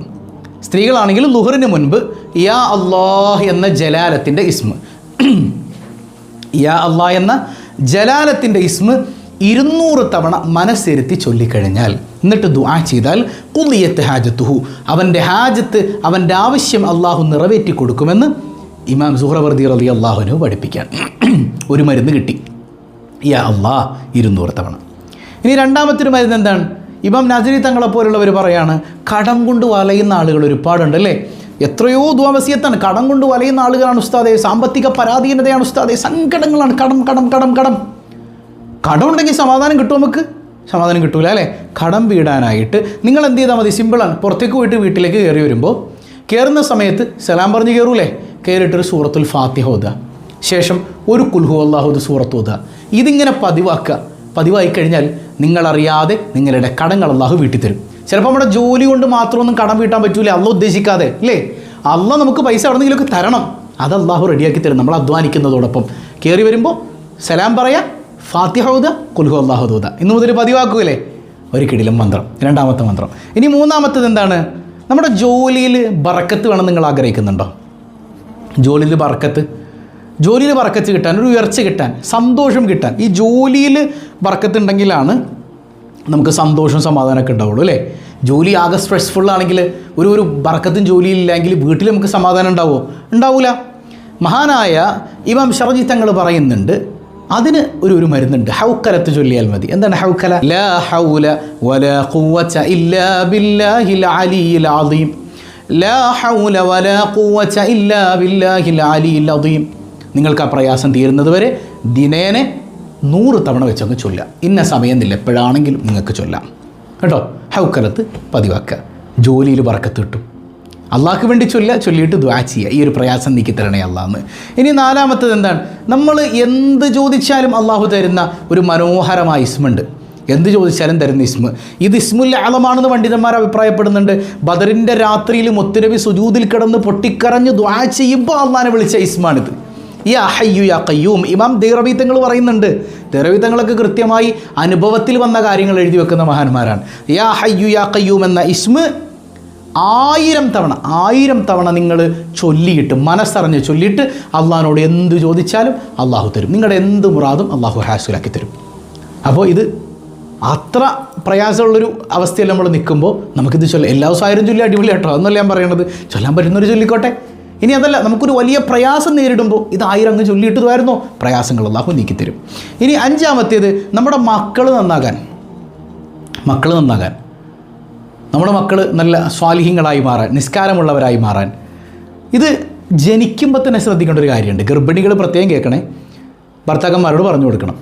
A: സ്ത്രീകളാണെങ്കിൽ ലുഹറിന് മുൻപ് യാ അള്ളാഹ് എന്ന ജലാലത്തിന്റെ ഇസ്മ. [clears throat] യാ അള്ളാഹ് എന്ന ജലാലത്തിന്റെ ഇസ്മ ഇരുന്നൂറ് തവണ മനസ്സിരുത്തി ചൊല്ലിക്കഴിഞ്ഞാൽ എന്നിട്ട് ദുആ ചെയ്താൽ കുലിയത്ത് ഹാജത്തുഹു. അവന്റെ ഹാജത്ത് അവന്റെ ആവശ്യം അള്ളാഹു നിറവേറ്റി കൊടുക്കുമെന്ന് ഇമാം സുഹ്റവർദി റലി അള്ളാഹുവിന് പഠിപ്പിക്കാൻ. [clears throat] ഒരു മരുന്ന് കിട്ടി. യാ അള്ളാ ഇരുന്നൂറ് തവണ. ഇനി രണ്ടാമത്തൊരു മരുന്ന് എന്താണ്? ഇമാം നജരി തങ്ങളെ പോലുള്ളവർ പറയാണ് കടം കൊണ്ട് വലയുന്ന ആളുകൾ ഒരുപാടുണ്ട് അല്ലേ എത്രയോ ദ്വാവസ്യത്താണ് കടം കൊണ്ട് വലയുന്ന ആളുകളാണ് ഉസ്താദേ സാമ്പത്തിക പരാധീനതയാണ് ഉസ്താദേ സങ്കടങ്ങളാണ്. കടം കടം കടം കടം. കടം ഉണ്ടെങ്കിൽ സമാധാനം കിട്ടും നമുക്ക്? സമാധാനം കിട്ടൂല അല്ലേ? കടം വീടാനായിട്ട്. നിങ്ങൾ എന്ത് ചെയ്താൽ മതി സിമ്പിളാണ് പുറത്തേക്ക് പോയിട്ട് വീട്ടിലേക്ക് കയറി വരുമ്പോൾ കയറുന്ന സമയത്ത് സലാം പറഞ്ഞ് കയറൂലേ കയറിയിട്ടൊരു സൂറത്തുൽ ഫാത്തിഹ ഓതുക. ശേഷം ഒരു കുൽഹു അള്ളാഹുദ് സൂറത്ത് ഓതുക. ഇതിങ്ങനെ പതിവാക്കുക. പതിവായി കഴിഞ്ഞാൽ നിങ്ങളറിയാതെ നിങ്ങളുടെ കടങ്ങൾ അള്ളാഹു വീട്ടിൽ തരും. ചിലപ്പോൾ നമ്മുടെ ജോലി കൊണ്ട് മാത്രമൊന്നും കടം വീട്ടാൻ പറ്റൂല. അല്ല ഉദ്ദേശിക്കാതെ അല്ലേ? അല്ല നമുക്ക് പൈസ എവിടെന്നെങ്കിലുമൊക്കെ തരണം. അത് അള്ളാഹു റെഡിയാക്കി തരും. നമ്മൾ അധ്വാനിക്കുന്നതോടൊപ്പം. കയറി വരുമ്പോൾ സലാം പറയാ ഫാത്തിഹ ഓതുക കുൽഹു അള്ളാഹുദൂദ ഇന്ന് മുതൽ പതിവാക്കുകയല്ലേ? ഒരു കിടിലം മന്ത്രം രണ്ടാമത്തെ മന്ത്രം. ഇനി മൂന്നാമത്തത് എന്താണ്? നമ്മുടെ ജോലിയിൽ ബറക്കത്ത് വേണം നിങ്ങൾ ആഗ്രഹിക്കുന്നുണ്ടോ? ജോലിയിൽ ബറക്കത്ത്. ജോലിയിൽ ബറക്കത്ത് കിട്ടാൻ ഒരു ഉയർച്ച കിട്ടാൻ സന്തോഷം കിട്ടാൻ. ഈ ജോലിയിൽ ബറക്കത്ത് ഉണ്ടെങ്കിലാണ് നമുക്ക് സന്തോഷം സമാധാനമൊക്കെ ഉണ്ടാവുള്ളൂ അല്ലേ? ജോലി ആകെ സ്ട്രെസ്ഫുൾ ആണെങ്കിൽ ഒരു ഒരു ബർക്കത്തും ജോലിയില്ലെങ്കിൽ വീട്ടിൽ നമുക്ക് സമാധാനം ഉണ്ടാവുമോ? ഉണ്ടാവില്ല മഹാനായ ഷറജി തങ്ങൾ പറയുന്നുണ്ട് അതിന് ഒരു ഒരു മരുന്നുണ്ട്. ഹൗക്കലത്ത് ചൊല്ലിയാൽ മതി. എന്താണ് ഹൗക്കല? ലാ ഹൗല വല ഖുവത ഇല്ലാ ബില്ലാഹിൽ അലിയിൽ അദീം. ലാ ഹൗല വല ഖുവത ഇല്ലാ ബില്ലാഹിൽ അലിയിൽ അദീം. നിങ്ങൾക്ക് ആ പ്രയാസം തീരുന്നത് വരെ ദിനേനെ നൂറ് തവണ വെച്ചങ്ങ് ചൊല്ലുക. ഇന്ന സമയം എന്നില്ല എപ്പോഴാണെങ്കിലും നിങ്ങൾക്ക് ചൊല്ലാം. കേട്ടോ? ഹൗക്കലത്ത് പതിവാക്കുക. ജോലിയിൽ വറക്കത്ത് കിട്ടും അള്ളാഹ്ക്ക് വേണ്ടി ചൊല്ല ചൊല്ലിയിട്ട് ദ്വാ ചെയ്യുക. ഈ ഒരു പ്രയാസം നീക്കി തരണേ അള്ളാന്ന് ഇനി നാലാമത്തത് എന്താണ്? നമ്മൾ എന്ത് ചോദിച്ചാലും അള്ളാഹു തരുന്ന ഒരു മനോഹരമായ ഇസ്മുണ്ട്. എന്ത് ചോദിച്ചാലും തരുന്ന ഇസ്മ. ഇത് ഇസ്മുൽ ആലമാണെന്ന് പണ്ഡിതന്മാർ അഭിപ്രായപ്പെടുന്നുണ്ട്. ബദറിന്റെ രാത്രിയിൽ മുത്തുരവി സുജൂതിൽ കിടന്ന് പൊട്ടിക്കറഞ്ഞ് ദ്വാ ചെയ്യുമ്പോൾ അള്ളാനെ വിളിച്ച ഇസ്മാണിത്. ഈ അഹയ്യു യാ കയ്യൂം ഇമാം ദേറവീത്തങ്ങൾ പറയുന്നുണ്ട്. ദേറവീത്തങ്ങളൊക്കെ കൃത്യമായി അനുഭവത്തിൽ വന്ന കാര്യങ്ങൾ എഴുതി വെക്കുന്ന മഹാന്മാരാണ്. യാ ഹയ്യു യാ കയ്യൂം എന്ന ഇസ്മ ആയിരം തവണ ആയിരം തവണ നിങ്ങൾ ചൊല്ലിയിട്ട് മനസ്സറിഞ്ഞ് ചൊല്ലിയിട്ട് അള്ളാഹിനോട് എന്ത് ചോദിച്ചാലും അള്ളാഹു തരും. നിങ്ങളുടെ എന്ത് മുറാദും അള്ളാഹു ഹാസുലാക്കി തരും. അപ്പോൾ ഇത് അത്ര പ്രയാസമുള്ളൊരു അവസ്ഥയിൽ നമ്മൾ നിൽക്കുമ്പോൾ നമുക്കിത് ചൊല്ലാം എല്ലാ ദിവസവും ആയിരം ചൊല്ലി അടിപൊളി കേട്ടോ. അതൊന്നല്ല ഞാൻ പറയണത്? ചൊല്ലാൻ പറ്റുന്നൊരു ചൊല്ലിക്കോട്ടെ. ഇനി അതല്ല നമുക്കൊരു വലിയ പ്രയാസം നേരിടുമ്പോൾ ഇത് ആയിരം അങ്ങ് ചൊല്ലിയിട്ടതായിരുന്നോ. പ്രയാസങ്ങൾ അള്ളാഹു നീക്കിത്തരും ഇനി അഞ്ചാമത്തേത് നമ്മുടെ മക്കൾ നന്നാകാൻ. മക്കൾ നന്നാകാൻ. നമ്മുടെ മക്കൾ നല്ല സ്വാലിഹ്യങ്ങളായി മാറാൻ നിസ്കാരമുള്ളവരായി മാറാൻ. ഇത് ജനിക്കുമ്പോൾ തന്നെ ശ്രദ്ധിക്കേണ്ട ഒരു കാര്യമുണ്ട്. ഗർഭിണികൾ പ്രത്യേകം കേൾക്കണേ. ഭർത്താക്കന്മാരോട് പറഞ്ഞു കൊടുക്കണം.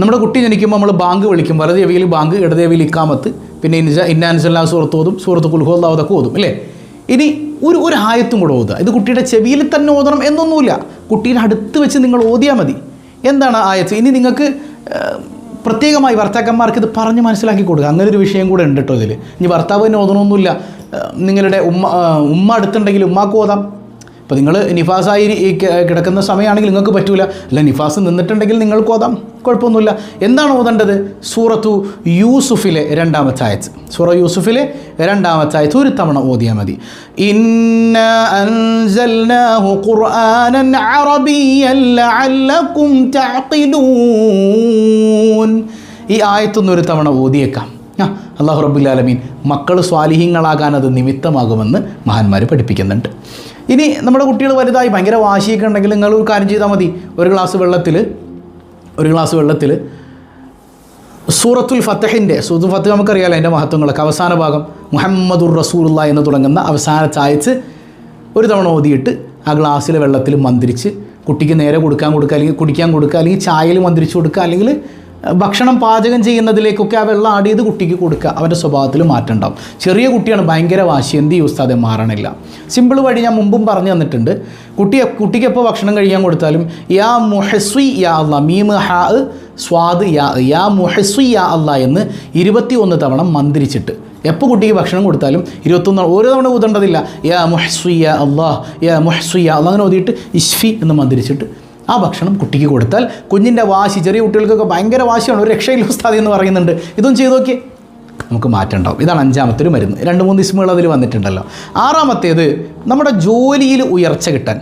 A: നമ്മുടെ കുട്ടി ജനിക്കുമ്പോൾ നമ്മൾ ബാങ്ക് വിളിക്കും. വലത് ചെവിയിൽ ബാങ്ക് ഇടത് ഇക്കാമത്ത് പിന്നെ ഇൻസ ഇന്നാൻസല്ലാ സുഹൃത്ത് ഓതും സുഹൃത്ത് കുൽഹോദാവതൊക്കെ ഓതും അല്ലേ? ഇനി ഒരു ഒരു ആയത്തും കൂടെ ഓതുക. ഇത് കുട്ടിയുടെ ചെവിയിൽ തന്നെ ഓതണം എന്നൊന്നുമില്ല. കുട്ടീനെ അടുത്ത് വെച്ച് നിങ്ങൾ ഓതിയാൽ മതി. എന്താണ് ആയത്ത്? ഇനി നിങ്ങൾക്ക് പ്രത്യേകമായി ഭർത്താക്കന്മാർക്ക് ഇത് പറഞ്ഞ് മനസ്സിലാക്കി കൊടുക്കുക. അങ്ങനെ ഒരു വിഷയം കൂടെ ഉണ്ട് കേട്ടോ ഇതിൽ ഇനി ഭർത്താവ് തന്നെ ഓതണമൊന്നുമില്ല. നിങ്ങളുടെ ഉമ്മ ഉമ്മ അടുത്തുണ്ടെങ്കിൽ ഉമ്മാക്ക് ഓതാം. ഇപ്പോൾ നിങ്ങൾ നിഫാസായി കിടക്കുന്ന സമയമാണെങ്കിൽ നിങ്ങൾക്ക് പറ്റൂല. അല്ല നിഫാസ് നിന്നിട്ടുണ്ടെങ്കിൽ നിങ്ങൾക്ക് ഓതാം കുഴപ്പമൊന്നുമില്ല. എന്താണ് ഓതേണ്ടത്? സൂറത്തു യൂസുഫിലെ രണ്ടാമത്തെ ആയത്ത്. സൂറ യൂസുഫിലെ രണ്ടാമത്തെ ആയത്ത് ഒരു തവണ ഓതിയാൽ മതി. ഈ ആയത്തൊന്നൊരു തവണ ഓതിയേക്കാം. ആ അള്ളാഹു റബുല്ലാലമീൻ മക്കൾ സ്വാലിഹ്യങ്ങളാകാൻ അത് നിമിത്തമാകുമെന്ന് മഹാന്മാർ പഠിപ്പിക്കുന്നുണ്ട്. ഇനി നമ്മുടെ കുട്ടികൾ വലുതായി ഭയങ്കര വാശിയൊക്കെ ഉണ്ടെങ്കിൽ നിങ്ങൾ ഒരു കാര്യം ചെയ്താൽ മതി. ഒരു ഗ്ലാസ് വെള്ളത്തിൽ ഒരു ഗ്ലാസ് വെള്ളത്തിൽ സൂറത്തുൽ ഫത്തഹിന്റെ സൂറത്തുൽ ഫത്തഹ് നമുക്കറിയാലോ അതിന്റെ മഹത്വങ്ങളൊക്കെ. അവസാന ഭാഗം മുഹമ്മദുർ റസൂറുള്ള എന്ന് തുടങ്ങുന്ന അവസാന ചായച്ച് ഒരു തവണ ഓതിയിട്ട് ആ ഗ്ലാസ്സിലെ വെള്ളത്തിൽ മന്ത്രിച്ച് കുട്ടിക്ക് നേരെ കൊടുക്കാൻ കൊടുക്കുക അല്ലെങ്കിൽ കുടിക്കാൻ കൊടുക്കുക അല്ലെങ്കിൽ ചായയിൽ മന്ത്രിച്ച് കൊടുക്കുക അല്ലെങ്കിൽ ഭക്ഷണം പാചകം ചെയ്യുന്നതിലേക്കൊക്കെ ആ വെള്ളം ആഡ് ചെയ്ത് കുട്ടിക്ക് കൊടുക്കുക. അവന്റെ സ്വഭാവത്തിൽ മാറ്റം ഉണ്ടാവും. ചെറിയ കുട്ടിയാണ് ഭയങ്കര വാശി. എന്ത് യൂസ് അത് മാറണില്ല. സിമ്പിൾ വഴി ഞാൻ മുമ്പും പറഞ്ഞു തന്നിട്ടുണ്ട്. കുട്ടി കുട്ടിക്ക് എപ്പോൾ ഭക്ഷണം കഴിക്കാൻ കൊടുത്താലും യാ മുഹസ്വി യാ അള്ളാ മീമ് ഹാ സ്വാദ് യാ യാ മുഹസ്വി യാ അള്ളാ എന്ന് ഇരുപത്തി ഒന്ന് തവണ മന്ത്രിച്ചിട്ട്. എപ്പോൾ കുട്ടിക്ക് ഭക്ഷണം കൊടുത്താലും ഇരുപത്തൊന്ന് ഓരോ തവണ ഊതേണ്ടതില്ല. യാ മുഹസ്വി യാ അള്ളാഹ് യാ മുഹസ്വി യാ അള്ളാഹ് അങ്ങനെ ഓതിയിട്ട് ഇഷ്ഫി എന്ന് മന്ത്രിച്ചിട്ട് ആ ഭക്ഷണം കുട്ടിക്ക് കൊടുത്താൽ കുഞ്ഞിന്റെ വാശി ചെറിയ കുട്ടികൾക്കൊക്കെ ഭയങ്കര വാശിയാണ്. ഒരു രക്ഷയില്ല ഉസ്താദി എന്ന് പറയുന്നുണ്ട്. ഇതൊന്നും ചെയ്തു നോക്കിയേ. നമുക്ക് മാറ്റം ഉണ്ടാവും ഇതാണ് അഞ്ചാമത്തെ ഒരു മരുന്ന്. രണ്ട് മൂന്ന് ഇസ്മുകൾ അതിൽ വന്നിട്ടുണ്ടല്ലോ. ആറാമത്തേത് നമ്മുടെ ജോലിയിൽ ഉയർച്ച കിട്ടാൻ.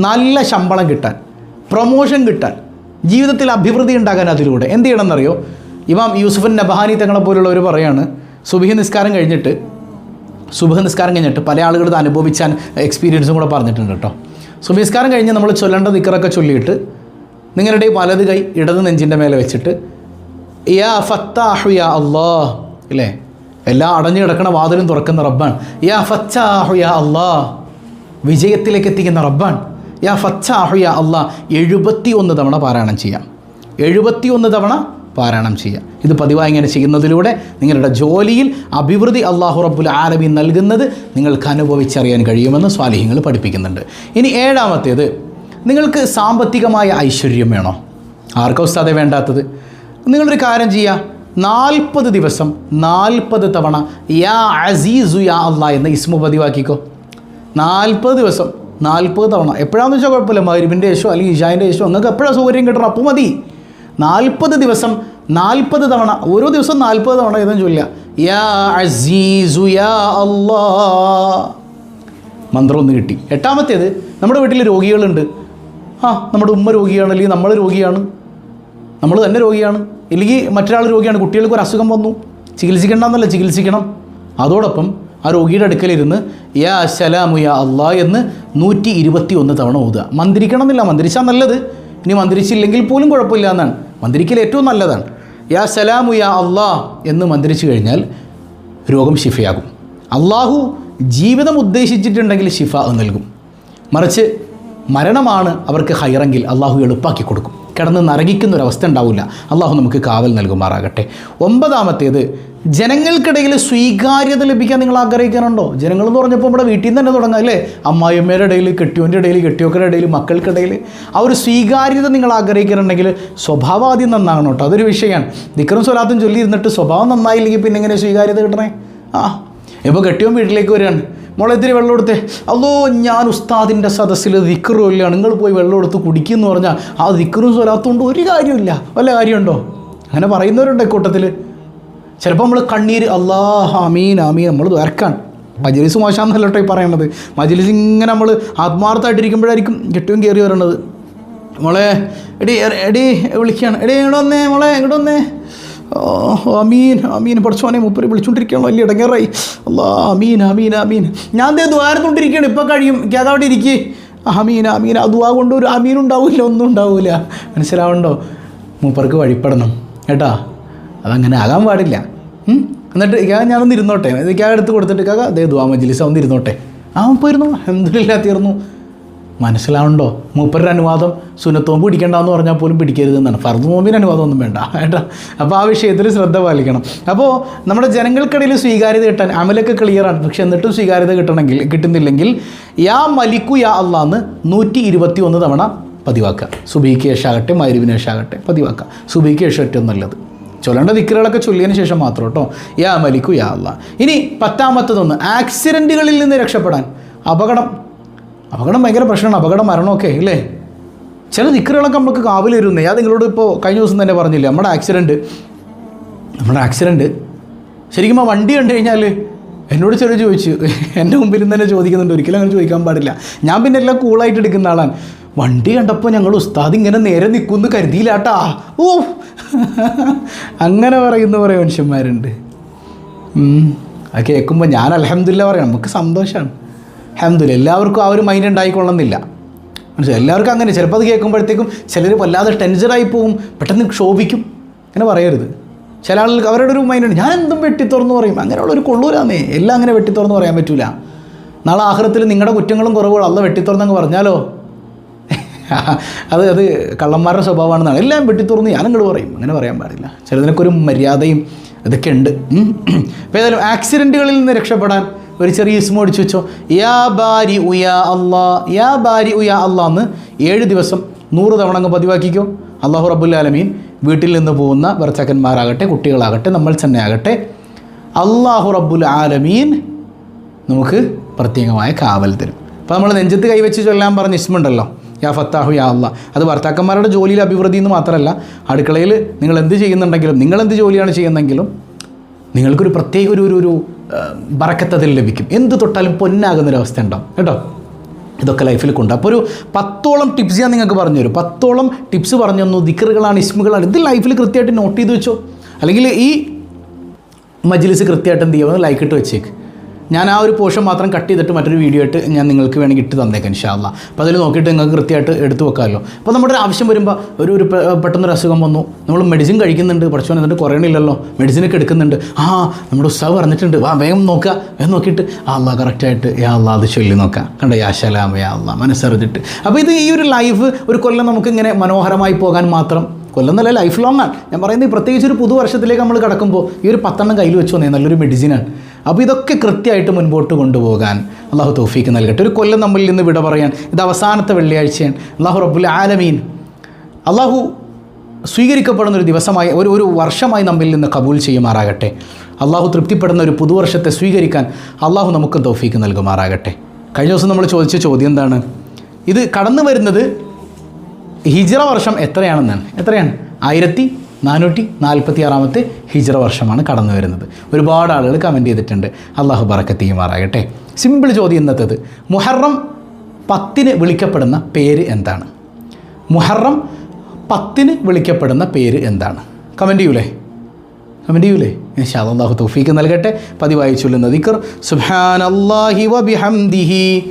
A: നല്ല ശമ്പളം കിട്ടാൻ. പ്രൊമോഷൻ കിട്ടാൻ. ജീവിതത്തിൽ അഭിവൃദ്ധി ഉണ്ടാകാൻ അതിലൂടെ. എന്ത് ചെയ്യണമെന്നറിയോ? ഇമാം യൂസുഫൻ നബഹാനി തങ്ങളെ പോലുള്ളവർ പറയാണ് സുബിഹി നിസ്കാരം കഴിഞ്ഞിട്ട് സുബഹ നിസ്കാരം കഴിഞ്ഞിട്ട് പല ആളുകൾ ഇത് അനുഭവിച്ചാൻ എക്സ്പീരിയൻസും കൂടെ പറഞ്ഞിട്ടുണ്ട് കേട്ടോ. സുബഹി നിസ്കാരം കഴിഞ്ഞ് നമ്മൾ ചൊല്ലേണ്ട നിക്കറൊക്കെ ചൊല്ലിയിട്ട് നിങ്ങളുടെ വലത് കൈ ഇടത് നെഞ്ചിന്റെ മേലെ വെച്ചിട്ട് യാ ഫത്താഹു യാ അള്ളാ ഇല്ലേ? എല്ലാ അടഞ്ഞു കിടക്കണ വാതിലും തുറക്കുന്ന റബ്ബാണ്. യാ ഫത്താഹു യാ അള്ളാ വിജയത്തിലേക്ക് എത്തിക്കുന്ന റബ്ബാണ്. യാ ഫത്താഹു യാ അള്ളാ എഴുപത്തി ഒന്ന് തവണ പാരായണം ചെയ്യാം. എഴുപത്തി ഒന്ന് തവണ പാരായണം ചെയ്യുക. ഇത് പതിവായി ഇങ്ങനെ ചെയ്യുന്നതിലൂടെ നിങ്ങളുടെ ജോലിയിൽ അഭിവൃദ്ധി അള്ളാഹു റബ്ബുൽ ആലമീൻ നൽകുന്നത് നിങ്ങൾക്ക് അനുഭവിച്ചറിയാൻ കഴിയുമെന്ന് സ്വാലിഹ്യങ്ങൾ പഠിപ്പിക്കുന്നുണ്ട്. ഇനി ഏഴാമത്തേത് നിങ്ങൾക്ക് സാമ്പത്തികമായ ഐശ്വര്യം വേണോ? ആർക്കും ഉസ്താദെ വേണ്ടാത്തത്? നിങ്ങളൊരു കാര്യം ചെയ്യുക നാൽപ്പത് ദിവസം നാൽപ്പത് തവണ യാ അസീസു യാ അള്ളാ എന്ന ഇസ്മു പതിവാക്കിക്കോ. നാൽപ്പത് ദിവസം നാൽപ്പത് തവണ. എപ്പോഴാണെന്ന് വെച്ചാൽ കുഴപ്പമില്ല. മരുവിന്റെ യേശോ അല്ലെങ്കിൽ ഇഷാന്റെ യേശോ നിങ്ങൾക്ക് എപ്പോഴാണ് സൗകര്യം കിട്ടണം? അപ്പോൾ മതി. നാൽപ്പത് ദിവസം നാൽപ്പത് തവണ ഓരോ ദിവസം നാൽപ്പത് തവണ എന്ന് ചൊല്ലുക. യാ യാ മന്ത്രം ഒന്ന് കിട്ടി. എട്ടാമത്തേത് നമ്മുടെ വീട്ടിൽ രോഗികളുണ്ട്. ആ നമ്മുടെ ഉമ്മ രോഗിയാണ് അല്ലെങ്കിൽ നമ്മൾ രോഗിയാണ്. നമ്മൾ തന്നെ രോഗിയാണ്. ഇല്ലെങ്കിൽ മറ്റൊരാൾ രോഗിയാണ് കുട്ടികൾക്ക് ഒരു അസുഖം വന്നു. ചികിത്സിക്കണ്ടെന്നല്ല ചികിത്സിക്കണം. അതോടൊപ്പം ആ രോഗിയുടെ അടുക്കലിരുന്ന് യാ സലാമു യാ അള്ളാ എന്ന് നൂറ്റി ഇരുപത്തി ഒന്ന് തവണ ഓതുക. മന്ത്രിക്കണം എന്നില്ല മന്ത്രിച്ചാൽ നല്ലത്. ഇനി മന്ത്രിച്ചില്ലെങ്കിൽ പോലും കുഴപ്പമില്ല എന്നാണ്. മന്ത്രിക്കൽ ഏറ്റവും നല്ലതാണ്. യാ സലാമു യാ അള്ളാ എന്ന് മന്ത്രിച്ചു കഴിഞ്ഞാൽ രോഗം ശിഫയാകും. അള്ളാഹു ജീവിതം ഉദ്ദേശിച്ചിട്ടുണ്ടെങ്കിൽ ശിഫ നൽകും. മറിച്ച് മരണമാണ് അവർക്ക് ഹൈറെങ്കിൽ അള്ളാഹു എളുപ്പാക്കി കൊടുക്കും. കിടന്ന് നരകിക്കുന്നൊരവസ്ഥ ഉണ്ടാവില്ല. അള്ളാഹു നമുക്ക് കാവൽ നൽകുമാറാകട്ടെ. ഒമ്പതാമത്തേത് ജനങ്ങൾക്കിടയിൽ സ്വീകാര്യത ലഭിക്കാൻ നിങ്ങൾ ആഗ്രഹിക്കാറുണ്ടോ? ജനങ്ങൾ എന്ന് പറഞ്ഞപ്പോൾ നമ്മുടെ വീട്ടിൽ നിന്ന് തന്നെ തുടങ്ങാം അല്ലേ? അമ്മായിയമ്മയുടെ ഇടയിൽ കെട്ടിയോന്റെ ഇടയിൽ കെട്ടിയോക്കരുടെ ഇടയിൽ മക്കൾക്കിടയിൽ. ആ ഒരു സ്വീകാര്യത നിങ്ങൾ ആഗ്രഹിക്കുന്നുണ്ടെങ്കിൽ സ്വഭാവം ആദ്യം നന്നാകണം കേട്ടോ. അതൊരു വിഷയമാണ്. ദിക്കറും സ്വലാത്തും ചൊല്ലിയിരുന്നിട്ട് സ്വഭാവം നന്നായില്ലെങ്കിൽ പിന്നെ എങ്ങനെ സ്വീകാര്യത കിട്ടണേ? ആ ഇപ്പോൾ കെട്ടിയോൻ വീട്ടിലേക്ക് വരികയാണ്. മോളെ ഇത്തിരി വെള്ളം എടുത്തേ. അതോ ഞാൻ ഉസ്താദിന്റെ സദസ്സിൽ ദിക്കറും ഇല്ല നിങ്ങൾ പോയി വെള്ളം എടുത്ത് കുടിക്കുമെന്ന് പറഞ്ഞാൽ ആ ദിക്കറും സ്വലാത്തും കൊണ്ട് ഒരു കാര്യമില്ല വല്ല കാര്യമുണ്ടോ? അങ്ങനെ പറയുന്നവരുണ്ട് കൂട്ടത്തിൽ ചിലപ്പോൾ നമ്മൾ കണ്ണീര് അള്ളാഹ് അമീൻ അമീൻ നമ്മൾ വരക്കാൻ മജിലിസ് മോശമെന്നല്ല കേട്ടോ ഈ പറയണത്. മജിലിസ് ഇങ്ങനെ നമ്മൾ ആത്മാർത്ഥമായിട്ടിരിക്കുമ്പോഴായിരിക്കും ഏറ്റവും കയറി വരണത്. മോളെ എടി എടി വിളിക്കുകയാണ് എടി ഇങ്ങോട്ട് വന്നേ മോളെ ഇങ്ങോട്ട് വന്നേ? ഓ അമീൻ അമീൻ പഠിച്ചോനെ മുപ്പര് വിളിച്ചുകൊണ്ടിരിക്കുകയാണ് വലിയ ഇടങ്ങേറായി. അല്ലാ അമീൻ അമീൻ അമീൻ ഞാൻ ദേ ദ്വാരത്തോണ്ടിരിക്കുകയാണ് ഇപ്പം കഴിയും. എനിക്ക് അതവിടെ ഇരിക്കേ. അമീൻ അമീൻ ആ കൊണ്ട് ഒരു അമീൻ ഉണ്ടാവില്ല ഒന്നും ഉണ്ടാവില്ല മനസ്സിലാവണ്ടോ? മൂപ്പർക്ക് വഴിപ്പെടണം. കേട്ടാ? അതങ്ങനെ ആകാൻ പാടില്ല? എന്നിട്ട് ഇക്കാ ഞാനൊന്ന് ഇരുന്നോട്ടെ. ഇക്കാ എടുത്ത് കൊടുത്തിട്ട് കാക്ക അതേ ദ്വാ മജ്ലിസ് ഒന്ന് ഇരുന്നോട്ടെ. ആ പോയിരുന്നു എന്തില്ല തീർന്നു. മനസ്സിലാവണ്ടോ? മൂപ്പരുടെ അനുവാദം സുനത്തോമ്പ് പിടിക്കേണ്ടെന്ന് പറഞ്ഞാൽ പോലും പിടിക്കരുതെന്നാണ്. ഫർദ് നോമ്പിന് അനുവാദം ഒന്നും വേണ്ട. കേട്ടോ? അപ്പോൾ ആ വിഷയത്തിൽ ശ്രദ്ധ പാലിക്കണം. അപ്പോൾ നമ്മുടെ ജനങ്ങൾക്കിടയിൽ സ്വീകാര്യത കിട്ടാൻ അമലൊക്കെ ക്ലിയറാണ് പക്ഷെ എന്നിട്ടും സ്വീകാര്യത കിട്ടണമെങ്കിൽ കിട്ടുന്നില്ലെങ്കിൽ യാ മലിക്കു യാ അള്ളാന്ന് നൂറ്റി ഇരുപത്തി ഒന്ന് തവണ പതിവാക്കുക. സുബീക്ക് യേശാകട്ടെ മൈരുവിന് പതിവാക്കുക. സുബീക്ക് യേശ ഏറ്റവും നല്ലത് ചൊല്ലേണ്ട ദിക്കറുകളൊക്കെ ചൊല്ലിയതിന് ശേഷം മാത്രം കേട്ടോ. യാ മലിക്കു യാ അല്ല ഇനി പത്താമത്തതൊന്ന് ആക്സിഡന്റുകളിൽ നിന്ന് രക്ഷപ്പെടാൻ. അപകടം. അപകടം ഭയങ്കര പ്രശ്നമാണ്. അപകടം മരണമൊക്കെ ഇല്ലേ? ചില ദിക്കറുകളൊക്കെ നമുക്ക് കാവൽ വരുന്നേ ഞാൻ നിങ്ങളോട് ഇപ്പോൾ കഴിഞ്ഞ ദിവസം തന്നെ പറഞ്ഞില്ലേ നമ്മുടെ ആക്സിഡന്റ് നമ്മുടെ ആക്സിഡന്റ് ശരിക്കും ആ വണ്ടി കണ്ടു കഴിഞ്ഞാൽ എന്നോട് ചെറിയ ചോദിച്ചു. എന്റെ മുമ്പിൽ നിന്ന് തന്നെ ചോദിക്കുന്നുണ്ട്. ഒരിക്കലും അങ്ങനെ ചോദിക്കാൻ പാടില്ല. ഞാൻ പിന്നെ എല്ലാം കൂളായിട്ട് എടുക്കുന്ന ആളാണ്. വണ്ടി കണ്ടപ്പോൾ ഞങ്ങൾ ഉസ്താദ് ഇങ്ങനെ നേരെ നിൽക്കുമെന്ന് കരുതിയില്ലാട്ടാ. ഓ അങ്ങനെ പറയുന്ന കുറേ മനുഷ്യന്മാരുണ്ട്. അത് കേൾക്കുമ്പോൾ ഞാൻ അലഹമില്ല പറയാം നമുക്ക് സന്തോഷമാണ് അലഹമില്ല എല്ലാവർക്കും ആ ഒരു മൈൻഡ് ഉണ്ടായിക്കൊള്ളുന്നില്ല മനസ്സിലായി? എല്ലാവർക്കും അങ്ങനെ ചിലപ്പോൾ അത് കേൾക്കുമ്പോഴത്തേക്കും ചിലർ വല്ലാതെ ടെൻഷനായി പോകും പെട്ടെന്ന് ക്ഷോഭിക്കും. അങ്ങനെ പറയരുത്. ചില ആളുകൾക്ക് അവരുടെ ഒരു മൈൻഡ് ഉണ്ട് ഞാൻ എന്തും വെട്ടി തുറന്ന് പറയും. അങ്ങനെയുള്ള ഒരു കൊള്ളൂരാന്നേ. എല്ലാം അങ്ങനെ വെട്ടി തുറന്ന് പറയാൻ പറ്റില്ല നാളെ ആഹ്ലത്തിൽ നിങ്ങളുടെ കുറ്റങ്ങളും കുറവുകളും അല്ല വെട്ടിത്തുറന്നങ്ങ് പറഞ്ഞാലോ? [laughs] അത് അത് കള്ളന്മാരുടെ സ്വഭാവമാണെന്നാണ്. എല്ലാം വെട്ടിത്തുറന്ന് ഞാനങ്ങോട് പറയും. അങ്ങനെ പറയാൻ പാടില്ല. ചിലതിനൊക്കെ ഒരു മര്യാദയും ഇതൊക്കെ ഉണ്ട്. അപ്പോൾ ഏതായാലും ആക്സിഡന്റുകളിൽ നിന്ന് രക്ഷപ്പെടാൻ ഒരു ചെറിയ ഇസ്മ അടിച്ചു വെച്ചോ. യാ ബാരി ഉയാ അള്ളാ യാ ബാരി ഉയാ അള്ളാ എന്ന് ഏഴ് ദിവസം നൂറ് തവണ അങ്ങ് പതിവാക്കിക്കോ. അള്ളാഹു റബുല്ലാലമീൻ വീട്ടിൽ നിന്ന് പോകുന്ന ഭർത്താക്കന്മാരാകട്ടെ കുട്ടികളാകട്ടെ നമ്മൾ തന്നെ ആകട്ടെ. അള്ളാഹു റബ്ബുൽ ആലമീൻ നമുക്ക് പ്രത്യേകമായ കാവൽ തരും. അപ്പോൾ നമ്മൾ നെഞ്ചത്ത് കൈവച്ച് ചൊല്ലാൻ പറഞ്ഞ ഇസ്മുണ്ടല്ലോ. യാ ഫത്താഹു യാ അല്ല അത് ഭർത്താക്കന്മാരുടെ ജോലിയിൽ അഭിവൃദ്ധി എന്ന് മാത്രമല്ല അടുക്കളയിൽ നിങ്ങൾ എന്ത് ചെയ്യുന്നുണ്ടെങ്കിലും നിങ്ങൾ എന്ത് ജോലിയാണ് ചെയ്യുന്നതെങ്കിലും നിങ്ങൾക്കൊരു പ്രത്യേക ഒരു ഒരു ഒരു ബറക്കത്ത് അതിൽ ലഭിക്കും. എന്ത് തൊട്ടാലും പൊന്നാകുന്നൊരവസ്ഥ ഉണ്ടാവും. കേട്ടോ? ഇതൊക്കെ ലൈഫിൽ കൊണ്ട്. അപ്പോൾ ഒരു പത്തോളം ടിപ്സ് ഞാൻ നിങ്ങൾക്ക് പറഞ്ഞു തരും പത്തോളം ടിപ്സ് പറഞ്ഞു തന്നു ദിക്കറുകളാണ് ഇസ്മുകളാണ്. ഇത് ലൈഫിൽ കൃത്യമായിട്ട് നോട്ട് ചെയ്ത് വെച്ചോ. അല്ലെങ്കിൽ ഈ മജ്ലിസ് കൃത്യമായിട്ട് എന്ത് ചെയ്യുമെന്ന് ലൈക്ക് ഇട്ട് വെച്ചേക്ക്. ഞാൻ ആ ഒരു പോർഷൻ മാത്രം കട്ട് ചെയ്തിട്ട് മറ്റൊരു വീഡിയോ ആയിട്ട് ഞാൻ നിങ്ങൾക്ക് വേണമെങ്കിൽ ഇട്ട് തന്നേക്കാം ഇൻഷാല്ല അപ്പോൾ അതിൽ നോക്കിയിട്ട് നിങ്ങൾക്ക് കൃത്യമായിട്ട് എടുത്തു വെക്കാമല്ലോ. അപ്പോൾ നമ്മുടെ ആവശ്യം വരുമ്പോൾ ഒരു ഒരു പെട്ടെന്നൊരു അസുഖം വന്നു. നമ്മൾ മെഡിസിൻ കഴിക്കുന്നുണ്ട് പ്രശ്നം എന്നിട്ട് കുറയണില്ലല്ലോ. മെഡിസിനൊക്കെ എടുക്കുന്നുണ്ട്. ആ നമ്മുടെ ഉത്സാഹ് പറഞ്ഞിട്ടുണ്ട് ആ വേഗം നോക്കുക വേഗം നോക്കിയിട്ട് ആ അല്ല കറക്റ്റായിട്ട് യാ അല്ല അത് ചൊല്ലി നോക്കാം. കണ്ട യാ ശലാം യാ അല്ല മനസ്സറിഞ്ഞിട്ട്. അപ്പോൾ ഇത് ഈ ഒരു ലൈഫ് ഒരു കൊല്ലം നമുക്കിങ്ങനെ മനോഹരമായി പോകാൻ മാത്രം കൊല്ലം എന്നല്ല ലൈഫ് ലോങ് ആണ്. ഞാൻ പറയുന്നത് പ്രത്യേകിച്ച് ഒരു പുതുവർഷത്തിലേക്ക് നമ്മൾ കിടക്കുമ്പോൾ ഈ ഒരു പത്തെണ്ണം കയ്യിൽ വെച്ച് വന്നേ നല്ലൊരു മെഡിസിനാണ് അപ്പോൾ ഇതൊക്കെ കൃത്യമായിട്ട് മുൻപോട്ട് കൊണ്ടുപോകാൻ അള്ളാഹു തൗഫീക്ക് നൽകട്ടെ. ഒരു കൊല്ലം നമ്മളിൽ നിന്ന് വിട പറയാൻ ഇത് അവസാനത്തെ വെള്ളിയാഴ്ചയാണ്. അള്ളാഹു റബ്ബുൽ ആലമീൻ. അള്ളാഹു സ്വീകരിക്കപ്പെടുന്ന ഒരു ദിവസമായി ഒരു ഒരു വർഷമായി നമ്മിൽ നിന്ന് കബൂൽ ചെയ്യുമാറാകട്ടെ. അള്ളാഹു തൃപ്തിപ്പെടുന്ന ഒരു പുതുവർഷത്തെ സ്വീകരിക്കാൻ അള്ളാഹു നമുക്ക് തൗഫീക്ക് നൽകുമാറാകട്ടെ. കഴിഞ്ഞ ദിവസം നമ്മൾ ചോദിച്ച ചോദ്യം എന്താണ്? ഇത് കടന്നു വരുന്നത് ഹിജ്റ വർഷം എത്രയാണെന്നാണ്. എത്രയാണ്? ആയിരത്തി നാനൂറ്റി നാൽപ്പത്തി ആറാമത്തെ ഹിജറ വർഷമാണ് കടന്നു വരുന്നത്. ഒരുപാട് ആളുകൾ കമന്റ് ചെയ്തിട്ടുണ്ട്. അള്ളാഹു ബറക്കത്ത് ചെയ്യുമാറാകട്ടെ. സിമ്പിൾ ചോദ്യം ഇന്നത്തേത്. മുഹറം പത്തിന് വിളിക്കപ്പെടുന്ന പേര് എന്താണ്? മുഹറം പത്തിന് വിളിക്കപ്പെടുന്ന പേര് എന്താണ്? കമന്റ് ചെയ്യൂലേ? കമന്റ് ചെയ്യൂലേ? ഇൻഷാ അല്ലാഹു തൗഫീക്ക് നൽകട്ടെ. പതിവായി ചൊല്ലുന്ന ദിക്കർ ദിക്ർ. സുബ്ഹാനല്ലാഹി വബിഹംദിഹി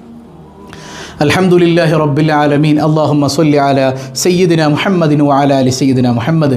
A: അലഹമുല്ലാഹി റബ്ബിൽ ആലമീൻ. അള്ളാഹുമ്മ സൊല്ലി ആല സയ്യിദിന മുഹമ്മദിനു ആല അലി സയ്യിദിന മുഹമ്മദ്.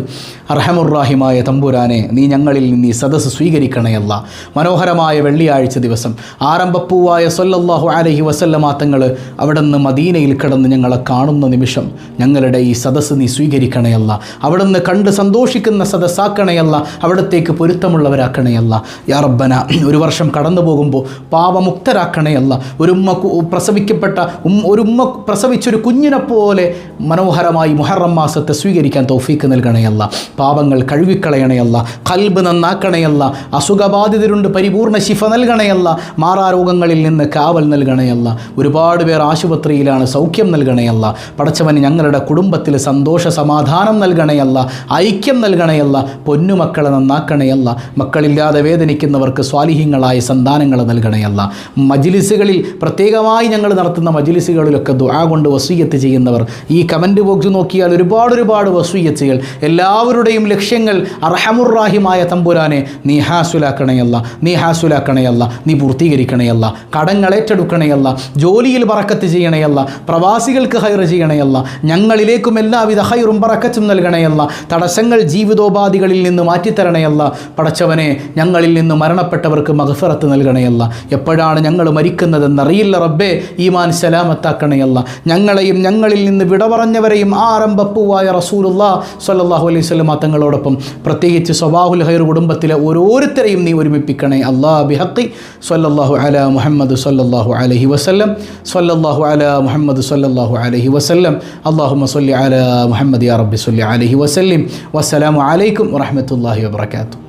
A: അർഹമുറാഹിമായ തമ്പുരാനെ നീ ഞങ്ങളിൽ നിന്ന് ഈ സദസ്സ് സ്വീകരിക്കണയല്ല. മനോഹരമായ വെള്ളിയാഴ്ച ദിവസം. ആരംഭപ്പൂവായ സൊല്ലാഹു അലഹി വസല്ലമാത്തങ്ങൾ അവിടെ നിന്ന് മദീനയിൽ കിടന്ന് ഞങ്ങളെ കാണുന്ന നിമിഷം ഞങ്ങളുടെ ഈ സദസ്സ് നീ സ്വീകരിക്കണയല്ല. അവിടെ നിന്ന് കണ്ട് സന്തോഷിക്കുന്ന സദസ്സാക്കണയല്ല. അവിടത്തേക്ക് പൊരുത്തമുള്ളവരാക്കണയല്ല. യാറബ്ബന ഒരു വർഷം കടന്നു പോകുമ്പോൾ പാപമുക്തരാക്കണയല്ല. ഒരു ഉമ്മ പ്രസവിക്കപ്പെട്ട ഒരു ഉമ്മ പ്രസവിച്ചൊരു കുഞ്ഞിനെ പോലെ മനോഹരമായി മുഹറം മാസത്തെ സ്വീകരിക്കാൻ തൗഫീക്ക് നൽകണയല്ല. പാപങ്ങൾ കഴുകിക്കളയണയല്ല. കൽബ് നന്നാക്കണയല്ല. അസുഖബാധിതരുണ്ട് പരിപൂർണ ശിഫ നൽകണയല്ല. മാറാരോഗങ്ങളിൽ നിന്ന് കാവൽ നൽകണയല്ല. ഒരുപാട് പേർ ആശുപത്രിയിലാണ് സൗഖ്യം നൽകണയല്ല. പടച്ചവന് ഞങ്ങളുടെ കുടുംബത്തിൽ സന്തോഷ സമാധാനം നൽകണയല്ല. ഐക്യം നൽകണയല്ല. പൊന്നുമക്കളെ നന്നാക്കണയല്ല. മക്കളില്ലാതെ വേദനിക്കുന്നവർക്ക് സ്വാലിഹ്യങ്ങളായ സന്താനങ്ങൾ നൽകണയല്ല. മജിലിസുകളിൽ പ്രത്യേകമായി ഞങ്ങൾ നടത്തുന്ന മജിലിസുകളിലൊക്കെ ദുആ കൊണ്ട് വസൂയത്ത് ചെയ്യുന്നവർ ഈ കമന്റ് ബോക്സ് നോക്കിയാൽ ഒരുപാട് ഒരുപാട് വസൂയത്തുകൾ. എല്ലാവരുടെയും ലക്ഷ്യങ്ങൾ അർഹമുറാഹിമായ തമ്പുരാനെ നീ ഹാസുലാക്കണയല്ല നീ ഹാസുലാക്കണയല്ല നീ പൂർത്തീകരിക്കണയല്ല കടങ്ങൾ ഏറ്റെടുക്കണയല്ല ജോലിയിൽ പറക്കത്ത് ചെയ്യണയല്ല പ്രവാസികൾക്ക് ഹൈർ ചെയ്യണയല്ല ഞങ്ങളിലേക്കും എല്ലാവിധ ഹൈറും പറക്കത്തും നൽകണയല്ല തടസ്സങ്ങൾ ജീവിതോപാധികളിൽ നിന്ന് മാറ്റിത്തരണയല്ല. പടച്ചവനെ ഞങ്ങളിൽ നിന്ന് മരണപ്പെട്ടവർക്ക് മഹഫറത്ത് നൽകണയല്ല. എപ്പോഴാണ് ഞങ്ങൾ മരിക്കുന്നതെന്നറിയില്ല റബ്ബേ. ഈമാൻ സലാമത്താക്കണയല്ല ഞങ്ങളെയും ഞങ്ങളിൽ നിന്ന് വിട പറഞ്ഞവരെയും ആരംഭപ്പൂവായ റസൂലുള്ള സല്ലല്ലാഹു അലൈഹി വസല്ലം തങ്ങളോടൊപ്പം. പ്രത്യേകിച്ച് സ്വബാഹുൽ ഹൈർ കുടുംബത്തിലെ ഓരോരുത്തരെയും നീ ഒരുമിപ്പിക്കണേ അള്ളാ ബിഹക്കി സല്ലല്ലാഹു അല മുഹമ്മദ് സല്ലല്ലാഹു അലഹി വസല്ലം. സല്ലല്ലാഹു അല മുഹമ്മദ് സല്ലല്ലാഹു അലഹി വസല്ലം. അള്ളാഹു സല്ലി അല മുഹമ്മദ് യാ റബ്ബി സല്ലി അലഹി വസല്ലിം. വസ്സലാമു അലൈക്കും വറഹ്മത്തുള്ളാഹി വബറകാതുഹു